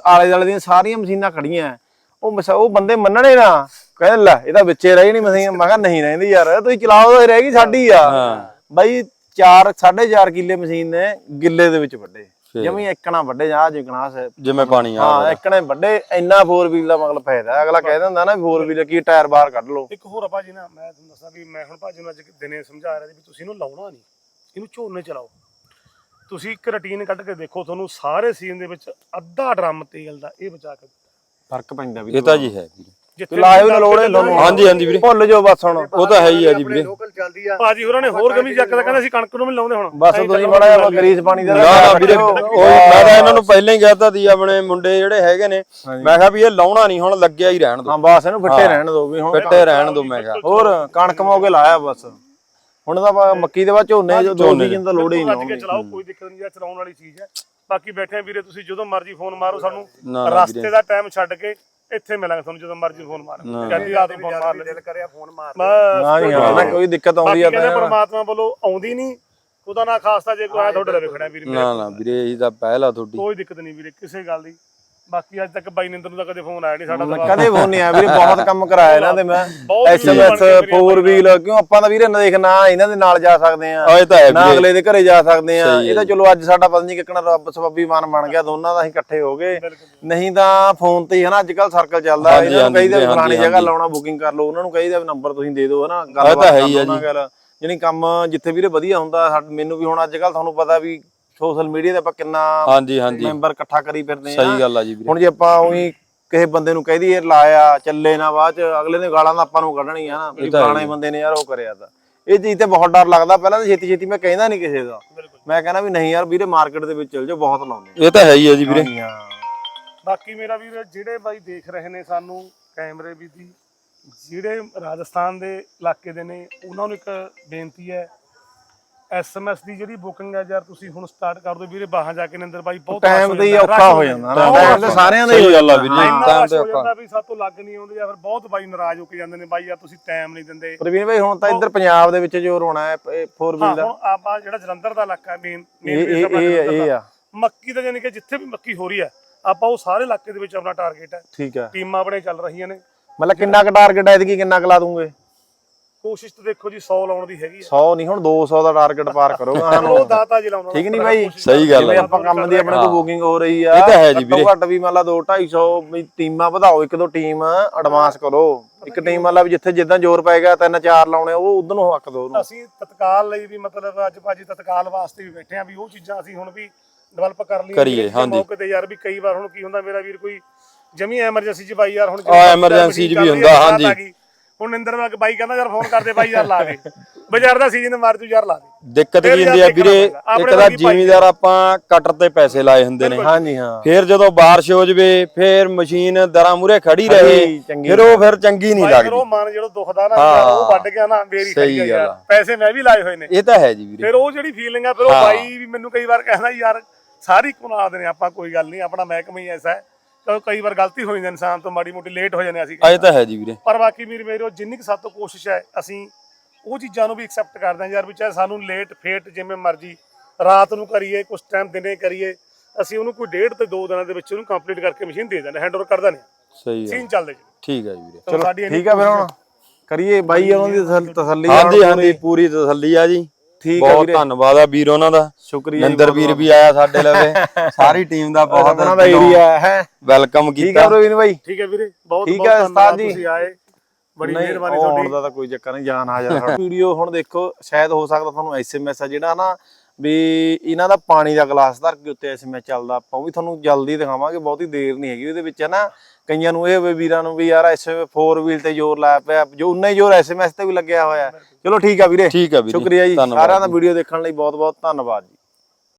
ਆਲੇ ਦੁਆਲੇ ਦੀਆਂ ਸਾਰੀਆਂ ਮਸ਼ੀਨਾਂ ਖੜੀਆਂ। ਉਹ ਉਹ ਬੰਦੇ ਮੰਨਣੇ ਨਾ। ਕਹਿੰਦੇ ਲੈ ਇਹ ਤਾਂ ਵਿੱਚੇ ਰਹੀ ਨਹੀਂ ਮਸ਼ੀਨ ਮੈਂ ਕਿਹਾ ਨਹੀਂ ਰਹਿੰਦੀ ਯਾਰ ਤੁਸੀਂ ਚਲਾਓ ਤਾਂ ਰਹਿ ਗਈ ਸਾਡੀ ਆ। ਬਾਈ 4 4.5 ਕਿੱਲੇ ਮਸ਼ੀਨ ਨੇ ਗਿੱਲੇ ਦੇ ਵਿੱਚ ਵੱਡੇ। ਜਮੀ ਇੱਕਣਾ ਵੱਡੇ ਜਾਂ ਜਿਕਣਾ ਸੇ ਜਿਵੇਂ ਪਾਣੀ ਆ ਹਾਂ ਇੱਕਣੇ ਵੱਡੇ ਇੰਨਾ 4 ਵੀਲ ਦਾ ਮਤਲਬ ਫਾਇਦਾ ਅਗਲਾ ਕਹਿ ਦਿੰਦਾ ਨਾ 4 ਵੀਲ ਕੀ ਟਾਇਰ ਬਾਹਰ ਕੱਢ ਲਓ। ਇੱਕ ਹੋਰ ਆ ਭਾਜੀ ਨਾ ਮੈਂ ਤੁਹਾਨੂੰ ਦੱਸਾਂ ਵੀ ਮੈਂ ਹੁਣ ਭਾਜੀ ਨੂੰ ਅੱਜ ਦਿਨੇ ਸਮਝਾ ਰਿਹਾ ਸੀ ਵੀ ਤੁਸੀਂ ਇਹਨੂੰ ਲਾਉਣਾ ਨਹੀਂ ਇਹਨੂੰ ਝੋਨੇ ਚਲਾਓ ਤੁਸੀਂ ਇੱਕ ਰੁਟੀਨ ਕੱਢ ਕੇ ਦੇਖੋ ਤੁਹਾਨੂੰ ਸਾਰੇ ਸੀਜ਼ਨ ਦੇ ਵਿੱਚ ਅੱਧਾ ਡਰਮ ਤੇਲ ਦਾ ਇਹ ਬਚਾ ਕੇ ਫ਼ਰਕ ਪੈਂਦਾ ਵੀ ਇਹ ਤਾਂ ਜੀ ਹੈ ਵੀਰੇ ਜਿੱਥੇ ਲਾਇਓ ਨਾ ਲੋੜੇ ਤੁਹਾਨੂੰ ਹਾਂਜੀ ਹਾਂਜੀ ਵੀਰੇ। ਭੁੱਲ ਜਾਓ ਬਸ ਹੁਣ ਉਹ ਤਾਂ ਹੈ ਹੀ ਆ ਜੀ ਵੀਰੇ। ਲੋਕਲ ਚੱਲਦੀ ਆ। ਭਾਜੀ ਹੋਰਾਂ ਨੇ ਹੋਰ ਗਮੀ ਚੱਕ ਦਾ ਕਹਿੰਦੇ ਅਸੀਂ ਕਣਕ ਨੂੰ ਵੀ ਲਾਉਂਦੇ ਹੁਣ। ਬਸ ਤੁਸੀਂ ਮਾੜਾ ਜਿਹਾ ਗਰੀਸ ਪਾਣੀ ਦਾ ਨਾ ਨਾ ਵੀਰੇ ਉਹ ਮੈਂ ਤਾਂ ਇਹਨਾਂ ਨੂੰ ਪਹਿਲਾਂ ਹੀ ਕਹਿਤਾ ਸੀ ਆਪਣੇ ਮੁੰਡੇ ਜਿਹੜੇ ਹੈਗੇ ਨੇ ਮੈਂ ਕਿਹਾ ਵੀ ਇਹ ਲਾਉਣਾ ਨਹੀਂ ਹੁਣ ਲੱਗਿਆ ਹੀ ਰਹਿਣ ਦੋ। ਹਾਂ ਬਸ ਇਹਨੂੰ ਫਿੱਟੇ ਰਹਿਣ ਦਿਓ ਵੀ ਹੁਣ। ਫਿੱਟੇ ਰਹਿਣ ਦੋ ਮੈਂ ਕਿਹਾ। ਹੋਰ ਕਣਕ ਮੋਗੇ ਲਾਇਆ ਬਸ। ਹੁਣ ਤਾਂ ਮੱਕੀ ਦੇ ਬਾਅਦ ਝੋਨੇ ਜੋ ਦੋ ਸੀਜ਼ਨ ਤਾਂ ਲੋੜ ਹੀ ਅੱਜ ਕੇ ਨਹੀਂ ਚਲਾਓ ਕੋਈ ਦਿੱਕਤ ਨਹੀਂ ਹੈ ਚਲਾਉਣ ਵਾਲੀ ਚੀਜ਼ ਹੈ। ਬਾਕੀ ਬੈਠੇ ਆ ਵੀਰੇ ਤੁਸੀਂ ਜਦੋਂ ਮਰਜ਼ੀ ਫੋਨ ਮਾਰੋ ਸਾਨੂੰ। ਰਸਤੇ ਦਾ ਟਾਈਮ ਛੱਡ ਕੇ ਇੱਥੇ ਮਿਲਾਂਗੇ ਤੁਹਾਨੂੰ ਜਦੋਂ ਮਰਜ਼ੀ ਫੋਨ ਮਾਰੋ ਕਹਿੰਦੀ ਰਾਤ ਨੂੰ ਫੋਨ ਮਾਰ ਲੈ ਦਿਲ ਕਰਿਆ ਫੋਨ ਮਾਰ ਹਾਂ ਜੀ ਹਾਂ। ਨਾ ਕੋਈ ਦਿੱਕਤ ਆਉਂਦੀ ਆ ਤਾਂ ਪਰਮਾਤਮਾ ਵੱਲੋਂ ਆਉਂਦੀ ਨਹੀਂ। ਉਹਦਾ ਨਾ ਖਾਸਤਾ ਜੇ ਕੋਈ ਆਇਆ ਤੁਹਾਡੇ ਲਵੇ ਖੜਾ ਵੀਰ। ਮੇਰਾ ਨਾ ਨਾ ਵੀਰੇ ਇਹੀ ਤਾਂ ਪਹਿਲ ਆ ਤੁਹਾਡੀ। ਕੋਈ ਦਿੱਕਤ ਨਹੀਂ ਵੀਰੇ ਕਿਸੇ ਗੱਲ ਦੀ। ਬਾਕੀ ਅੱਜ ਤੱਕ ਬਾਈ ਨਿੰਦਰ ਨੂੰ ਤਾਂ ਕਦੇ ਫੋਨ ਆਇਆ ਨਹੀਂ ਸਾਡਾ ਤਾਂ ਕਦੇ ਫੋਨ ਨਹੀਂ ਆਇਆ ਵੀਰੇ ਬਹੁਤ ਕੰਮ ਕਰਾਇਆ ਇਹਨਾਂ ਦੇ ਮੈਂ। ਬਹੁਤ ਐਸਐਮਐਸ ਫੋਰ ਵੀਲ ਕਿਉਂ ਆਪਾਂ ਤਾਂ ਵੀਰੇ ਨਾ ਦੇਖ ਨਾ ਇਹਨਾਂ ਦੇ ਨਾਲ ਜਾ ਸਕਦੇ ਆ ਇਹ ਤਾਂ ਹੈ ਨਾ ਅਗਲੇ ਦੇ ਘਰੇ ਜਾ ਸਕਦੇ ਆ ਇਹ ਤਾਂ ਚਲੋ ਅੱਜ ਸਾਡਾ ਪਤਾ ਨਹੀਂ ਕਿੱਕਣਾ ਰੱਬ ਸਬੱਬੀ ਮਨ ਬਣ ਗਿਆ ਦੋਨਾਂ ਦਾ ਅਸੀਂ ਇਕੱਠੇ ਹੋ ਗਏ। ਨਹੀਂ ਤਾਂ ਫੋਨ ਤੇ ਹੀ ਹਨਾ ਅੱਜ ਕੱਲ ਸਰਕਲ ਚੱਲਦਾ ਇਹਨਾਂ ਨੂੰ ਕਹੀਦਾ ਫਲਾਣੀ ਜਗ੍ਹਾ। ਲਾਉਣਾ ਬੁਕਿੰਗ ਕਰ ਲਓ। ਉਹਨਾਂ ਨੂੰ ਕਹੀਦਾ ਵੀ ਨੰਬਰ ਤੁਸੀਂ ਦੇ ਦਿਓ ਹਨਾ। ਤਾਂ ਹੈ ਹੀ ਆ ਕਰ ਲਓ ਉਹਨਾਂ ਗੱਲ ਜਾਣੀ ਕੰਮ ਜਿੱਥੇ ਵੀਰੇ ਵਧੀਆ ਹੁੰਦਾ ਮੈਨੂੰ ਵੀ ਹੁਣ ਅੱਜ ਕੱਲ ਤੁਹਾਨੂੰ ਪਤਾ ਵੀ ਸੋਸ਼ਲ ਮੀਡੀਆ ਤੇ ਆਪਾਂ ਕਿੰਨਾ ਹਾਂਜੀ ਹਾਂਜੀ। ਮੈਂਬਰ ਇਕੱਠਾ ਕਰੀ ਫਿਰਦੇ ਆ ਸਹੀ ਗੱਲ ਆ ਜੀ ਵੀਰੇ। ਹੁਣ ਜੇ ਆਪਾਂ ਉਹੀ ਕਿਸੇ ਬੰਦੇ ਨੂੰ ਕਹਿ ਦਈਏ ਲਾਇਆ ਚੱਲੇ ਨਾ ਬਾਅਦ ਚ ਅਗਲੇ ਨੇ ਗਾਲਾਂ ਤਾਂ ਆਪਾਂ ਨੂੰ ਕੱਢਣੀ ਆ ਨਾ। ਵੀ ਹੈ ਫਲਾਣੇ ਬੰਦੇ ਨੇ ਯਾਰ ਉਹ ਕਰਿਆ ਤਾਂ। ਇਹ ਚੀਜ਼ ਤੇ ਬਹੁਤ ਡਰ ਲੱਗਦਾ ਪਹਿਲਾਂ ਤਾਂ ਛੇਤੀ ਛੇਤੀ ਮੈਂ ਕਹਿੰਦਾ ਨਹੀਂ ਕਿਸੇ ਦਾ। ਮੈਂ ਕਹਿੰਦਾ ਵੀ ਨਹੀਂ ਯਾਰ ਵੀਰੇ ਮਾਰਕੀਟ ਦੇ ਵਿੱਚ ਚੱਲ ਜਾਓ ਬਹੁਤ ਲਾਉਂਦੇ ਇਹ ਤਾਂ ਹੈ ਹੀ ਆ ਜੀ ਵੀਰੇ। ਹਾਂ। ਬਾਕੀ ਮੇਰਾ ਵੀਰ ਜਿਹੜੇ ਬਾਈ ਦੇਖ ਰਹੇ ਨੇ ਸਾਨੂੰ ਕੈਮਰੇ ਵੀ ਦੀ ਜਿਹੜੇ ਰਾਜਸਥਾਨ ਦੇ ਇਲਾਕੇ ਦੇ ਨੇ ਉਹਨਾਂ ਨੂੰ ਇੱਕ ਬੇਨਤੀ ਹੈ ਐਸਐਮਐਸ ਦੀ ਜਿਹੜੀ ਬੁਕਿੰਗ ਹੈ ਯਾਰ ਤੁਸੀਂ ਹੁਣ ਸਟਾਰਟ ਕਰ ਦਿਓ ਵੀਰੇ ਬਾਹਾਂ ਜਾ ਕੇ ਨਿੰਦਰ ਬਾਈ ਬਹੁਤ ਟਾਈਮ ਤੇ ਹੀ ਔਖਾ ਹੋ ਜਾਂਦਾ ਨਾ ਟਾਈਮ ਤੇ ਸਾਰਿਆਂ ਦਾ ਹੀ ਸਹੀ ਹੋ ਗੱਲ ਆ ਵੀਰੇ ਟਾਈਮ ਤੇ ਹੋ ਔਖਾ। ਵੀ ਸਾਤੋਂ ਲੱਗ ਨਹੀਂ ਆਉਂਦੇ ਜਾਂ ਫਿਰ ਬਹੁਤ ਬਾਈ ਨਾਰਾਜ਼ ਹੋ ਕੇ ਜਾਂਦੇ ਨੇ ਬਾਈ ਯਾਰ ਤੁਸੀਂ ਟਾਈਮ ਨਹੀਂ ਦਿੰਦੇ। ਪ੍ਰਵੀਨ ਭਾਈ ਹੁਣ ਤਾਂ ਇੱਧਰ ਪੰਜਾਬ ਦੇ ਵਿੱਚ ਜੋ ਰੋਣਾ ਹੈ 4 ਹਾਂ ਵੀਲ ਦਾ ਹੁਣ ਆਪਾਂ ਜਿਹੜਾ ਜਲੰਧਰ ਦਾ ਇਲਾਕਾ ਹੈ ਮੇਨ ਇਹ ਆ। ਮੱਕੀ ਦਾ ਯਾਨੀ ਕਿ ਜਿੱਥੇ ਵੀ ਮੱਕੀ ਹੋ ਰਹੀ ਹੈ ਆਪਾਂ ਉਹ ਸਾਰੇ ਇਲਾਕੇ ਦੇ ਵਿੱਚ ਆਪਣਾ ਟਾਰਗੇਟ ਹੈ। ਠੀਕ ਆ ਟੀਮਾਂ ਆਪਣੇ ਚੱਲ ਰਹੀਆਂ ਨੇ। ਮਤਲਬ ਕਿੰਨਾ ਕੁ ਟਾਰਗੇਟ ਹੈ ਕਿ ਕਿੰਨਾ ਕੁ ਲਾ ਦੂੰਗੇ? ਕੋਸ਼ਿਸ਼ ਤਾਂ ਦੇਖੋ ਜੀ 100 ਲਾਉਣ ਦੀ ਹੈਗੀ 100 ਨਹੀਂ ਹੁਣ 200 ਦਾ ਟਾਰਗੇਟ ਪਾਰ ਕਰੋਗਾ ਆ ਉਹ ਦਾਤਾ ਜੀ ਲਾਉਣਾ ਠੀਕ ਨਹੀਂ ਬਾਈ? ਸਹੀ ਗੱਲ ਆ ਆਪਾਂ ਕੰਮ ਦੀ ਆਪਣੇ ਕੋਲ ਬੁਕਿੰਗ ਹੋ ਰਹੀ ਆ। ਇਹ ਤਾਂ ਹੈ ਜੀ ਵੀਰੇ। ਘੱਟ ਵੀ ਮੰਨ ਲਾ 2 250 ਵੀ ਟੀਮਾਂ ਵਧਾਓ। ਇੱਕ ਦੋ ਟੀਮ ਐਡਵਾਂਸ ਕਰੋ। ਇੱਕ ਟੀਮ ਮੰਨ ਲਾ ਵੀ ਜਿੱਥੇ ਜਿੱਦਾਂ ਜ਼ੋਰ ਪਏਗਾ ਤਿੰਨ ਚਾਰ ਲਾਉਣੇ ਉਹ ਉਧਰ ਨੂੰ ਹੱਕ ਦੋ ਉਹਨੂੰ। ਅਸੀਂ ਤਤਕਾਲ ਲਈ ਵੀ ਮਤਲਬ ਅੱਜ ਭਾਜੀ ਤਤਕਾਲ ਵਾਸਤੇ ਵੀ ਬੈਠੇ ਆ ਵੀ ਉਹ ਚੀਜ਼ਾਂ ਅਸੀਂ ਹੁਣ ਵੀ ਡਿਵੈਲਪ ਕਰ ਲਈਆਂ ਕਰੀਏ, ਹਾਂਜੀ। ਮੌਕੇ ਤੇ ਯਾਰ ਵੀ ਕਈ ਵਾਰ ਹੁਣ ਕੀ ਹੁੰਦਾ ਮੇਰਾ ਵੀਰ ਕੋਈ ਜਮੀ ਐਮਰਜੈਂਸੀ ਚ ਬਾਈ ਯਾਰ ਹੁਣ ਆ, emergency 'ਚ ਵੀ ਹੁੰਦਾ, ਹਾਂਜੀ। ਹੁਣ ਨਿੰਦਰ ਵਾਕ ਬਾਈ ਕਹਿੰਦਾ ਯਾਰ ਫੋਨ ਕਰਦੇ ਬਾਈ ਯਾਰ ਲਾ ਦੇ। ਬਾਜ਼ਾਰ ਦਾ ਸੀਜ਼ਨ ਮਾਰ ਤੂੰ ਯਾਰ ਲਾ ਦੇ। ਦਿੱਕਤ ਕੀ ਹੁੰਦੀ ਆ ਵੀਰੇ ਇੱਕ ਤਾਂ ਵਰਗੀ ਜ਼ਿਮੀਦਾਰ ਆਪਾਂ ਕਟਰ ਤੇ ਪੈਸੇ ਲਾਏ ਹੁੰਦੇ ਨੇ। ਹਾਂਜੀ ਹਾਂ। ਫਿਰ ਜਦੋਂ ਬਾਰਿਸ਼ ਹੋ ਜਵੇ ਫਿਰ ਮਸ਼ੀਨ ਦਰਾਂ ਮੂਰੇ ਖੜੀ ਰਹੇ। ਚੰਗੀ ਫਿਰ ਉਹ ਫਿਰ ਚੰਗੀ ਨਹੀਂ ਬਾਈ ਫਿਰ ਲੱਗਦੀ। ਉਹ ਮਨ ਜਦੋਂ ਦੁਖਦਾ ਨਾ ਉਹ ਵੱਢ ਗਿਆ ਨਾ ਮੇਰੀ ਸਹੀ ਖੜੀ ਆ ਗੱਲ ਯਾਰ। ਆ। ਪੈਸੇ ਮੈਂ ਵੀ ਲਾਏ ਹੋਏ ਨੇ। ਇਹ ਤਾਂ ਹੈ ਜੀ ਵੀਰੇ। ਫਿਰ ਉਹ ਜਿਹੜੀ ਫੀਲਿੰਗ ਆ ਫਿਰ ਉਹ ਬਾਈ ਵੀ ਮੈਨੂੰ ਕਈ ਵਾਰ ਕਹਿੰਦਾ ਯਾਰ ਸਾਰੀ ਕੁਨਾਲ ਦੇ ਨੇ ਆਪਾਂ ਕੋਈ ਗੱਲ ਨਹੀਂ ਆਪਣਾ ਮਹਿਕਮਾ ਹੀ ਐਸਾ ਹੈ। ਕਿਉਂਕਿ ਕਈ ਵਾਰ ਗਲਤੀ ਹੋ ਜਾਂਦੀ ਇਨਸਾਨ ਤੋਂ ਮਾੜੀ ਮੋਟੀ ਲੇਟ ਹੋ ਜਾਂਦੇ ਅਸੀਂ ਇਹ ਤਾਂ ਹੈ ਜੀ ਵੀਰੇ। ਪਰ ਬਾਕੀ ਮੇਰੇ ਮੇਰੇ ਜਿੰਨੀ ਕੁ ਸਾਡੇ ਤੋਂ ਕੋਸ਼ਿਸ਼ ਹੈ ਅਸੀਂ ਉਹ ਚੀਜ਼ਾਂ ਨੂੰ ਵੀ ਐਕਸੈਪਟ ਕਰਦੇ ਹਾਂ ਯਾਰ ਵੀ ਚਾਹੇ ਸਾਨੂੰ ਲੇਟ ਫੇਟ ਜਿਵੇਂ ਮਰਜ਼ੀ ਰਾਤ ਨੂੰ ਕਰੀਏ ਕੁਝ ਟਾਈਮ ਦਿਨੇ ਕਰੀਏ ਅਸੀਂ ਉਹਨੂੰ ਕੋਈ ਡੇਢ ਤੇ ਦੋ ਦਿਨਾਂ ਦੇ ਵਿੱਚ ਉਹਨੂੰ ਕੰਪਲੀਟ ਕਰਕੇ ਮਸ਼ੀਨ ਦੇ ਦਿੰਦੇ ਹੈਂਡਓਵਰ ਕਰ ਦਿੰਦੇ ਸਹੀ ਹੈ। ਸੀਨ ਚੱਲਦੇ ਜੀ। ਠੀਕ ਹੈ ਜੀ ਵੀਰੇ। ਚਲੋ ਸਾਡੀ ਇੰਨੀ ਠੀਕ ਆ ਫਿਰ ਹੁਣ। ਕਰੀਏ ਬਾਈ ਉਹਨਾਂ ਦੀ ਤਸੱਲ- ਤਸੱਲੀ ਹਾਂਜੀ ਹਾਂਜੀ ਪੂਰੀ ਤਸੱਲੀ ਆ ਜੀ। ਠੀਕ ਆ ਬਹੁਤ ਧੰਨਵਾਦ ਆ ਵੀਰ ਉਹਨਾਂ ਦਾ। ਸ਼ੁਕਰੀਆ ਨਿੰਦਰ ਵੀਰ ਵੀ ਆਇਆ ਸਾਡੇ ਲਵੇ। ਸਾਰੀ ਟੀਮ ਦਾ ਬਹੁਤ ਉਹਨਾਂ ਦਾ ਏਰੀਆ ਹੈ। ਵੈਲਕਮ ਠੀਕ ਕੀਤਾ। ਆ ਪ੍ਰਵੀਨ ਭਾਈ ਠੀਕ ਹੈ ਵੀਰੇ ਬਹੁਤ ਠੀਕ ਬਹੁਤ ਹੈ ਉਸਤਾਦ ਧੰਨਵਾਦ ਜੀ। ਤੁਸੀਂ ਆਏ। ਬੜੀ ਮਿਹਰਬਾਨੀ ਆਉਣ ਤੁਹਾਡੀ। ਦਾ ਤਾਂ ਕੋਈ ਚੱਕਰ ਨਹੀਂ ਜਾਨ ਹਾਜ਼ਰ ਵੀਡੀਓ ਹੁਣ ਦੇਖੋ ਸ਼ਾਇਦ ਹੋ ਸਕਦਾ ਤੁਹਾਨੂੰ ਐਸਐਮਐਸ ਆ ਜਿਹੜਾ ਨਾ ਵੀ ਇਹਨਾਂ ਦਾ ਪਾਣੀ ਦਾ ਗਲਾਸ ਧਰ ਕੇ ਉੱਤੇ ਐਸਐਮਐਸ ਚੱਲਦਾ। ਆਪਾਂ ਉਹ ਵੀ ਤੁਹਾਨੂੰ ਜਲਦੀ ਦਿਖਾਵਾਂਗੇ ਬਹੁਤੀ ਦੇਰ ਨਹੀਂ ਹੈਗੀ। ਉਹਦੇ ਵਿੱਚ ਨਾ ਕਈਆਂ ਨੂੰ ਇਹ ਹੋਵੇ ਵੀਰਾਂ ਨੂੰ ਵੀ ਯਾਰ ਐਸਐਮਐਸ 4 ਵੀਲ ਤੇ ਜ਼ੋਰ ਲਾਇਆ ਪਿਆ ਜੋ ਉਨਾ ਹੀ ਜ਼ੋਰ ਐਸਐਮਐਸ ਤੇ ਵੀ ਲੱਗਿਆ ਹੋਇਆ। ਚਲੋ ਠੀਕ ਆ ਵੀਰੇ। ਠੀਕ ਆ ਵੀਰੇ। ਸ਼ੁਕਰੀਆ ਜੀ। ਸਾਰਿਆਂ ਦਾ ਵੀਡੀਓ ਦੇਖਣ ਲਈ ਬਹੁਤ ਬਹੁਤ ਧੰਨਵਾਦ ਜੀ।